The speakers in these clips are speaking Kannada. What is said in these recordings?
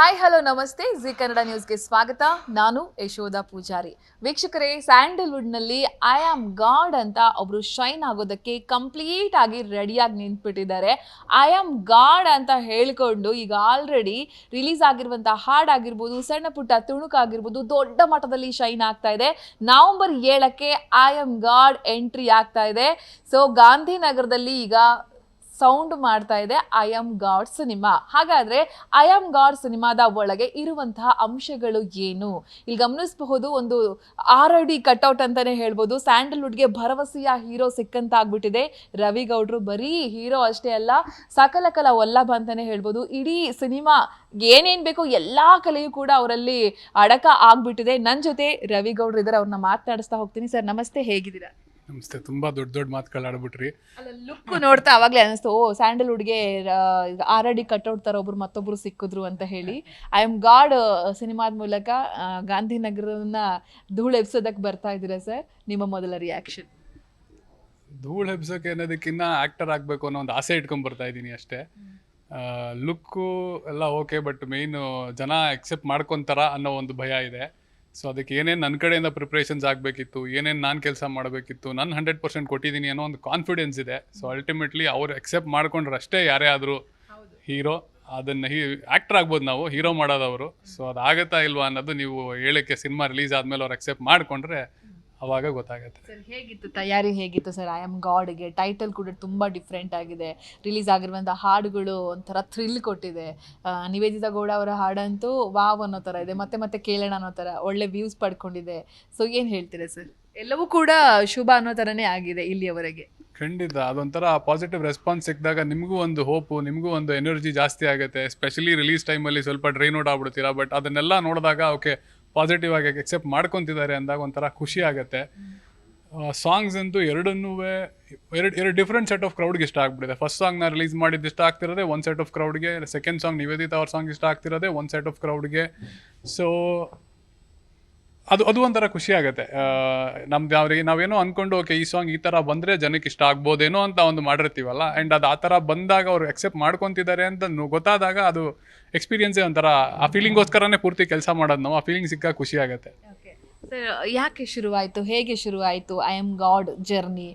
ಹಾಯ್ ಹಲೋ ನಮಸ್ತೆ ಜಿ ಕನ್ನಡ ನ್ಯೂಸ್ಗೆ ಸ್ವಾಗತ. ನಾನು ಯಶೋಧ ಪೂಜಾರಿ. ವೀಕ್ಷಕರೇ, ಸ್ಯಾಂಡಲ್ವುಡ್ನಲ್ಲಿ ಐ ಆಮ್ ಗಾಡ್ ಅಂತ ಒಬ್ರು ಶೈನ್ ಆಗೋದಕ್ಕೆ ಕಂಪ್ಲೀಟ್ ಆಗಿ ರೆಡಿಯಾಗಿ ನಿಂತ್ಬಿಟ್ಟಿದ್ದಾರೆ. ಐ ಆಮ್ ಗಾಡ್ ಅಂತ ಹೇಳಿಕೊಂಡು ಈಗ ಆಲ್ರೆಡಿ ರಿಲೀಸ್ ಆಗಿರುವಂಥ ಹಾಡಾಗಿರ್ಬೋದು ಸಣ್ಣ ಪುಟ್ಟ ತುಣುಕಾಗಿರ್ಬೋದು ದೊಡ್ಡ ಮಟ್ಟದಲ್ಲಿ ಶೈನ್ ಆಗ್ತಾ ಇದೆ. ನವೆಂಬರ್ ಏಳಕ್ಕೆ ಐ ಆಮ್ ಗಾಡ್ ಎಂಟ್ರಿ ಆಗ್ತಾ ಇದೆ. ಸೊ ಗಾಂಧಿನಗರದಲ್ಲಿ ಈಗ ಸೌಂಡ್ ಮಾಡ್ತಾ ಇದೆ ಐ ಆಮ್ ಗಾಡ್ ಸಿನಿಮಾ. ಹಾಗಾದ್ರೆ ಐ ಆಮ್ ಗಾಡ್ ಸಿನಿಮಾದ ಒಳಗೆ ಇರುವಂತಹ ಅಂಶಗಳು ಏನು? ಇಲ್ಲಿ ಗಮನಿಸಬಹುದು ಒಂದು ಆರ್ ಡಿ ಕಟ್ಔಟ್ ಅಂತಾನೆ ಹೇಳ್ಬೋದು. ಸ್ಯಾಂಡಲ್ವುಡ್ಗೆ ಭರವಸೆಯ ಹೀರೋ ಸಿಕ್ಕಂತ ಆಗ್ಬಿಟ್ಟಿದೆ ರವಿ ಗೌಡ್ರು ಬರೀ ಹೀರೋ ಅಷ್ಟೇ ಅಲ್ಲ, ಸಕಲ ಕಲ ಒಲ್ಲಭ ಅಂತಾನೆ ಹೇಳ್ಬೋದು. ಇಡೀ ಸಿನಿಮಾ ಏನೇನ್ ಬೇಕೋ ಎಲ್ಲಾ ಕಲೆಯೂ ಕೂಡ ಅವರಲ್ಲಿ ಅಡಕ ಆಗ್ಬಿಟ್ಟಿದೆ. ನನ್ನ ಜೊತೆ ರವಿ ಗೌಡ್ರು ಇದ್ದಾರೆ, ಅವ್ರನ್ನ ಮಾತನಾಡಿಸ್ತಾ ಹೋಗ್ತೀನಿ. ಸರ್, ನಮಸ್ತೆ. ಹೇಗಿದ್ದೀರಾ? ನಮಸ್ತೆ. ತುಂಬಾ ದೊಡ್ಡ ದೊಡ್ಡ ಮಾತುಗಳು ಆಡ್ಬಿಟ್ರಿ. ಅಲ್ಲ ಲುಕ್ ನೋಡ್ತಾ ಅವಾಗ್ಲೇ ಅನಿಸ್ತು ಓ ಸ್ಯಾಂಡಲ್ವುಡ್ಗೆ ಆರ್ ಡಿ ಕಟ್ಔಟ್ ತರ ಒಬ್ರು ಮತ್ತೊಬ್ರು ಸಿಕ್ಕಿದ್ರು ಅಂತ ಹೇಳಿ. ಐ ಆಮ್ ಗಾಡ್ ಸಿನಿಮಾದ ಮೂಲಕ ಆ, ಗಾಂಧಿನಗರವನ್ನ ಧೂಳು ಎಬ್ಸೋದಕ್ಕೆ ಬರ್ತಾ ಇದ್ದೀರಾ ಸರ್? ನಿಮ್ಮ ಮೊದಲ ರಿಯಾಕ್ಷನ್ ಧೂಳು ಎಬ್ಸೋಕೆ ಅನ್ನೋದಕ್ಕಿನ್ನ ಆಕ್ಟರ್ ಆಗಬೇಕು ಅನ್ನೋ ಒಂದು ಆಸೆ ಇಟ್ಕೊಂಡ್ ಬರ್ತಾ ಇದ್ದೀನಿ ಅಷ್ಟೇ. ಲುಕ್ಕು ಎಲ್ಲ ಓಕೆ ಬಟ್ ಮೇಯ್ನು ಜನ ಎಕ್ಸೆಪ್ಟ್ ಮಾಡ್ಕೊತಾರ ಅನ್ನೋ ಒಂದು ಭಯ ಇದೆ. ಸೊ ಅದಕ್ಕೆ ಏನೇನು ನನ್ನ ಕಡೆಯಿಂದ ಪ್ರಿಪ್ರೇಷನ್ಸ್ ಆಗಬೇಕಿತ್ತು ಏನೇನು ನಾನು ಕೆಲಸ ಮಾಡಬೇಕಿತ್ತು ನಾನು ಹಂಡ್ರೆಡ್ ಪರ್ಸೆಂಟ್ ಕೊಟ್ಟಿದ್ದೀನಿ ಅನ್ನೋ ಒಂದು ಕಾನ್ಫಿಡೆನ್ಸ್ ಇದೆ. ಸೊ ಅಲ್ಟಿಮೇಟ್ಲಿ ಅವ್ರು ಎಕ್ಸೆಪ್ಟ್ ಮಾಡ್ಕೊಂಡ್ರೆ ಅಷ್ಟೇ ಯಾರೇ ಆದರೂ ಹೀರೋ ಅದನ್ನು ಹೀ ಆ್ಯಕ್ಟರ್ ಆಗ್ಬೋದು ನಾವು ಹೀರೋ ಮಾಡೋದವರು. ಸೊ ಅದಾಗತ್ತಾ ಇಲ್ವಾ ಅನ್ನೋದು ನೀವು ಹೇಳಕ್ಕೆ ಸಿನಿಮಾ ರಿಲೀಸ್ ಆದಮೇಲೆ ಅವ್ರು ಅಕ್ಸೆಪ್ಟ್ ಮಾಡಿಕೊಂಡ್ರೆ ಅವಾಗ ಗೊತ್ತಾಗುತ್ತೆ. ಸರ್ ಹೇಗಿತ್ತು? ತಯಾರಿ ಹೇಗಿತ್ತು ಸರ್? ಐ ಆಮ್ ಗಾಡ್ಗೆ ಟೈಟಲ್ ಕೂಡ ತುಂಬ ಡಿಫ್ರೆಂಟ್ ಆಗಿದೆ. ರಿಲೀಸ್ ಆಗಿರುವಂಥ ಹಾಡುಗಳು ಒಂಥರ ಥ್ರಿಲ್ ಕೊಟ್ಟಿದೆ. ನಿವೇದಿತ ಗೌಡ ಅವರ ಹಾಡಂತೂ ವಾವ್ ಅನ್ನೋ ಥರ ಇದೆ. ಮತ್ತೆ ಮತ್ತೆ ಕೇಳೋಣ ಅನ್ನೋ ಥರ ಒಳ್ಳೆ ವ್ಯೂಸ್ ಪಡ್ಕೊಂಡಿದೆ. ಸೊ ಏನು ಹೇಳ್ತೀರಾ ಸರ್? ಎಲ್ಲವೂ ಕೂಡ ಶುಭ ಅನ್ನೋ ಥರನೇ ಆಗಿದೆ ಇಲ್ಲಿಯವರೆಗೆ. ಖಂಡಿತ. ಅದೊಂಥರ ಪಾಸಿಟಿವ್ ರೆಸ್ಪಾನ್ಸ್ ಸಿಕ್ಕಿದಾಗ ನಿಮಗೂ ಒಂದು ಹೋಪು ನಿಮಗೂ ಒಂದು ಎನರ್ಜಿ ಜಾಸ್ತಿ ಆಗುತ್ತೆ. ಸ್ಪೆಷಲಿ ರಿಲೀಸ್ ಟೈಮಲ್ಲಿ ಸ್ವಲ್ಪ ಡ್ರೈನ್ ಔಟ್ ಆಗ್ಬಿಡ್ತೀರಾ? ಬಟ್ ಅದನ್ನೆಲ್ಲ ನೋಡಿದಾಗ ಓಕೆ ಪಾಸಿಟಿವ್ ಆಗಿ ಎಕ್ಸೆಪ್ಟ್ ಮಾಡ್ಕೊತಿದ್ದಾರೆ ಅಂದಾಗ ಒಂಥರ ಖುಷಿ ಆಗುತ್ತೆ. ಸಾಂಗ್ಸ್ ಅಂತೂ ಎರಡನ್ನೂ ಎರಡು ಎರಡು ಡಿಫ್ರೆಂಟ್ ಸೆಟ್ ಆಫ್ ಕ್ರೌಡ್ಗೆ ಇಷ್ಟ ಆಗ್ಬಿಟ್ಟಿದೆ. ಫಸ್ಟ್ ಸಾಂಗ್ನ ರಿಲೀಸ್ ಮಾಡಿದ್ದು ಇಷ್ಟ ಆಗ್ತಿರೋದೇ ಒಂದು ಸೆಟ್ ಆಫ್ ಕ್ರೌಡ್ಗೆ ಸೆಕೆಂಡ್ ಸಾಂಗ್ ನಿವೇದಿತಾ ಅವ್ರ ಸಾಂಗ್ ಇಷ್ಟ ಆಗ್ತಿರೋದೇ ಒಂದು ಸೆಟ್ ಆಫ್ ಕ್ರೌಡ್ಗೆ ಸೊ ಅದು ಅದು ಒಂಥರ ಖುಷಿ ಆಗುತ್ತೆ. ನಮ್ದು ಅವ್ರಿಗೆ ನಾವೇನೋ ಅನ್ಕೊಂಡು, ಓಕೆ, ಈ ಸಾಂಗ್ ಈ ಥರ ಬಂದರೆ ಜನಕ್ಕೆ ಇಷ್ಟ ಆಗ್ಬೋದೇನೋ ಅಂತ ಒಂದು ಮಾಡಿರ್ತೀವಲ್ಲ ಆ್ಯಂಡ್ ಅದು ಆ ಥರ ಬಂದಾಗ ಅವ್ರು ಎಕ್ಸೆಪ್ಟ್ ಮಾಡ್ಕೊತಿದ್ದಾರೆ ಅಂತ ಗೊತ್ತಾದಾಗ ಅದು ಎಕ್ಸ್ಪೀರಿಯನ್ಸೇ ಒಂಥರ, ಆ ಫೀಲಿಂಗೋಸ್ಕರನೇ ಪೂರ್ತಿ ಕೆಲಸ ಮಾಡೋದು ನಾವು, ಆ ಫೀಲಿಂಗ್ ಸಿಕ್ಕ ಖುಷಿ ಆಗುತ್ತೆ. ಸರ್ ಯಾಕೆ ಶುರುವಾಯಿತು? ಹೇಗೆ ಶುರುವಾಯಿತು? ಐ ಆಮ್ ಗಾಡ್ ಜರ್ನಿ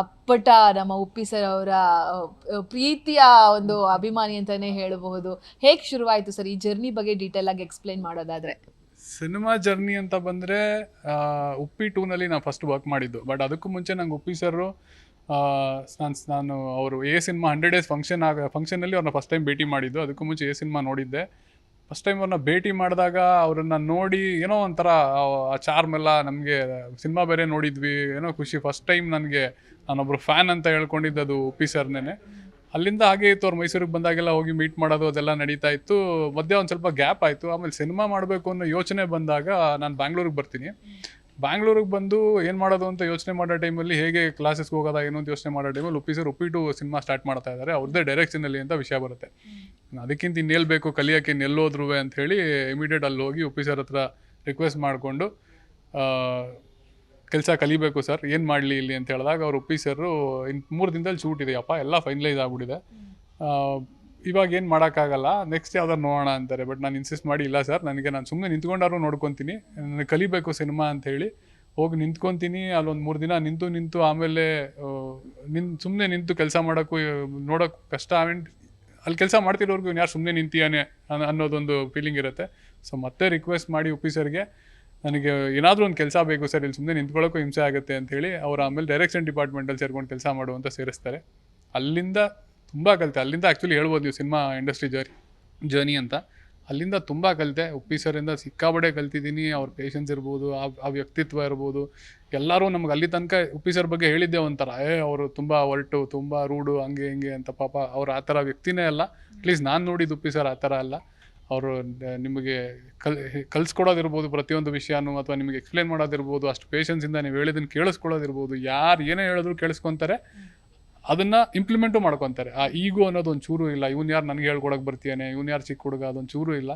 ಅಪ್ಪಟ ನಮ್ಮ ಉಪ್ಪಿ ಸರ್ ಅವರ ಪ್ರೀತಿಯ ಒಂದು ಅಭಿಮಾನಿ ಅಂತಲೇ ಹೇಳಬಹುದು. ಹೇಗೆ ಶುರುವಾಯಿತು ಸರ್ ಈ ಜರ್ನಿ ಬಗ್ಗೆ ಡೀಟೇಲ್ ಆಗಿ ಎಕ್ಸ್ಪ್ಲೈನ್ ಮಾಡೋದಾದ್ರೆ? ಸಿನಿಮಾ ಜರ್ನಿ ಅಂತ ಬಂದರೆ ಉಪ್ಪಿ ಟೂನಲ್ಲಿ ನಾನು ಫಸ್ಟ್ ವರ್ಕ್ ಮಾಡಿದ್ದು. ಬಟ್ ಅದಕ್ಕೂ ಮುಂಚೆ ನಂಗೆ ಉಪ್ಪಿ ಸರ್ ನಾನು ನಾನು ಅವರು A cinema hundred days function ಆಗ ಫಂಕ್ಷನಲ್ಲಿ ಅವ್ರನ್ನ ಫಸ್ಟ್ ಟೈಮ್ ಭೇಟಿ ಮಾಡಿದ್ದು. ಅದಕ್ಕೂ ಮುಂಚೆ ಎ ಸಿನಿಮಾ ನೋಡಿದ್ದೆ. ಫಸ್ಟ್ ಟೈಮ್ ಅವ್ರನ್ನ ಭೇಟಿ ಮಾಡಿದಾಗ ಅವರನ್ನು ನೋಡಿ ಏನೋ ಒಂಥರ, ಆ ಚಾರ್ಮ್ ಎಲ್ಲ ನಮಗೆ ಸಿನಿಮಾ ಬೇರೆ ನೋಡಿದ್ವಿ. ಏನೋ ಖುಷಿ. ಫಸ್ಟ್ ಟೈಮ್ ನನಗೆ ನಾನೊಬ್ಬರು ಫ್ಯಾನ್ ಅಂತ ಹೇಳ್ಕೊಂಡಿದ್ದು ಅದು ಉಪ್ಪಿ ಸರ್ನೇ ಅಲ್ಲಿಂದ ಹಾಗೆ ಇತ್ತು. ಅವ್ರು ಮೈಸೂರಿಗೆ ಬಂದಾಗೆಲ್ಲ ಹೋಗಿ ಮೀಟ್ ಮಾಡೋದು ಅದೆಲ್ಲ ನಡೀತಾ ಇತ್ತು. ಮಧ್ಯೆ ಒಂದು ಸ್ವಲ್ಪ ಗ್ಯಾಪ್ ಆಯಿತು. ಆಮೇಲೆ ಸಿನಿಮಾ ಮಾಡಬೇಕು ಅನ್ನೋ ಯೋಚನೆ ಬಂದಾಗ ನಾನು ಬ್ಯಾಂಗ್ಳೂರಿಗೆ ಬರ್ತೀನಿ. ಬ್ಯಾಂಗ್ಳೂರಿಗೆ ಬಂದು ಏನು ಮಾಡೋದು ಅಂತ ಯೋಚನೆ ಮಾಡೋ ಟೈಮಲ್ಲಿ ಹೇಗೆ ಕ್ಲಾಸಸ್ಗೆ ಹೋಗೋದಾ ಏನೋ ಅಂತ ಯೋಚನೆ ಮಾಡೋ ಟೈಮಲ್ಲಿ ಉಪ್ಪಿ ಸರ್ ಉಪ್ಪಿಟ್ಟು ಸಿನಿಮಾ ಸ್ಟಾರ್ಟ್ ಮಾಡ್ತಾ ಇದ್ದಾರೆ ಅವ್ರದ್ದೇ ಡೈರೆಕ್ಷನಲ್ಲಿ ಅಂತ ವಿಷಯ ಬರುತ್ತೆ. ಅದಕ್ಕಿಂತ ಇನ್ನೆಲ್ಲಿ ಬೇಕು, ಕಲಿಯೋಕ್ಕೆ ಇನ್ನೆಲ್ಲೋದ್ರು ಅಂತ ಹೇಳಿ ಇಮಿಡಿಯೇಟ್ ಅಲ್ಲಿ ಹೋಗಿ ಉಪ್ಪಿ ಸರ್ ಹತ್ರ ರಿಕ್ವೆಸ್ಟ್ ಮಾಡಿಕೊಂಡು ಕೆಲಸ ಕಲಿಬೇಕು ಸರ್, ಏನು ಮಾಡಲಿ ಇಲ್ಲಿ ಅಂತ ಹೇಳಿದಾಗ ಅವ್ರು ಒಪ್ಪಿ ಸರ್ರು ಇನ್ನು ಮೂರು ದಿನದಲ್ಲಿ ಶೂಟ್ ಇದೆಯಪ್ಪ ಎಲ್ಲ ಫೈನಲೈಸ್ ಆಗ್ಬಿಟ್ಟಿದೆ. ಇವಾಗ ಏನು ಮಾಡೋಕ್ಕಾಗಲ್ಲ ನೆಕ್ಸ್ಟ್ ಯಾವ್ದಾರು ನೋಡೋಣ ಅಂತಾರೆ ಬಟ್ ನಾನು ಇನ್ಸಿಸ್ಟ್ ಮಾಡಿ ಇಲ್ಲ ಸರ್, ನನಗೆ ನಾನು ಸುಮ್ಮನೆ ನಿಂತ್ಕೊಂಡಾರು ನೋಡ್ಕೊತೀನಿ. ನನಗೆ ಕಲಿಬೇಕು ಸಿನಿಮಾ ಅಂತ ಹೇಳಿ ಹೋಗಿ ನಿಂತ್ಕೊತೀನಿ, ಅಲ್ಲೊಂದು ಮೂರು ದಿನ ನಿಂತು ನಿಂತು ಆಮೇಲೆ ನಿನ್ ಸುಮ್ಮನೆ ನಿಂತು ಕೆಲಸ ಮಾಡೋಕ್ಕೂ, ನೋಡೋಕ್ಕೂ ಕಷ್ಟ. ಆ್ಯಂಡ್ ಅಲ್ಲಿ ಕೆಲಸ ಮಾಡ್ತಿರೋರ್ಗು ಯಾರು ಸುಮ್ಮನೆ ನಿಂತಿಯಾನೆ ಅನ್ನೋ- ಅನ್ನೋದೊಂದು ಫೀಲಿಂಗ್ ಇರುತ್ತೆ. ಸೊ ಮತ್ತೆ ರಿಕ್ವೆಸ್ಟ್ ಮಾಡಿ ಸರ್ಗೆ ನನಗೆ ಏನಾದರೂ ಒಂದು ಕೆಲಸ ಬೇಕು ಸರ್, ಇಲ್ಲಿ ಸುಮ್ಮನೆ ನಿಂತ್ಕೊಳ್ಳೋಕ್ಕೂ ಹಿಂಸೆ ಆಗುತ್ತೆ ಅಂತ ಹೇಳಿ ಅವ್ರು ಆಮೇಲೆ ಡೈರೆಕ್ಷನ್ ಡಿಪಾರ್ಟ್ಮೆಂಟಲ್ಲಿ ಸೇರ್ಕೊಂಡು ಕೆಲಸ ಮಾಡುವಂತ ಸೇರಿಸ್ತಾರೆ. ಅಲ್ಲಿಂದ ತುಂಬ ಕಲಿತೆ. ಅಲ್ಲಿಂದ ಆ್ಯಕ್ಚುಲಿ ಹೇಳ್ಬೋದು ನೀವು ಸಿನಿಮಾ ಇಂಡಸ್ಟ್ರಿ ಜರ್ನಿ ಜರ್ನಿ ಅಂತ. ಅಲ್ಲಿಂದ ತುಂಬ ಕಲಿತೆ. ಉಪ್ಪಿ ಸರಿಂದ ಸಿಕ್ಕಾಬಡೆ ಕಲ್ತಿದ್ದೀನಿ. ಅವ್ರ ಪೇಷನ್ಸ್ ಇರ್ಬೋದು, ಆ ಆ ವ್ಯಕ್ತಿತ್ವ ಇರ್ಬೋದು. ಎಲ್ಲರೂ ನಮ್ಗೆ ಅಲ್ಲಿ ತನಕ ಉಪ್ಪಿ ಸರ್ ಬಗ್ಗೆ ಹೇಳಿದ್ದೆ ಒಂಥರ. ಏ, ಅವರು ತುಂಬ ಒರಟು ತುಂಬ ರೂಡು, ಹಂಗೆ ಹಿಂಗೆ ಅಂತ ಪಾಪ. ಅವ್ರು ಆ ಥರ ವ್ಯಕ್ತಿನೇ ಅಲ್ಲ. ಅಟ್ಲೀಸ್ಟ್ ನಾನು ನೋಡಿದ್ದು ಉಪ್ಪಿ ಸರ್ ಆ ಥರ ಅಲ್ಲ. ಅವರು ನಿಮಗೆ ಕಲ್, ಕಲಿಸ್ಕೊಡೋದಿರ್ಬೋದು ಪ್ರತಿಯೊಂದು ವಿಷಯನೂ ಅಥವಾ ನಿಮಗೆ ಎಕ್ಸ್ಪ್ಲೇನ್ ಮಾಡೋದಿರ್ಬೋದು, ಅಷ್ಟು ಪೇಷನ್ಸಿಂದ ನೀವು ಹೇಳಿದ್ದನ್ನು ಕೇಳಿಸ್ಕೊಳ್ಳೋದಿರ್ಬೋದು, ಯಾರು ಏನೇ ಹೇಳಿದ್ರು ಕೇಳಿಸ್ಕೊತಾರೆ, ಅದನ್ನ ಇಂಪ್ಲಿಮೆಂಟು ಮಾಡ್ಕೊತಾರೆ. ಆ ಈಗೋ ಅನ್ನೋದು ಒಂದು ಚೂರು ಇಲ್ಲ. ಇವ್ನು ಯಾರು ನನಗೆ ಹೇಳ್ಕೊಡಕ್ಕೆ ಬರ್ತೀಯಾನೆ? ಇವ್ನು ಯಾರು ಚಿಕ್ಕ ಹುಡುಗ? ಅದೊಂದು ಚೂರು ಇಲ್ಲ.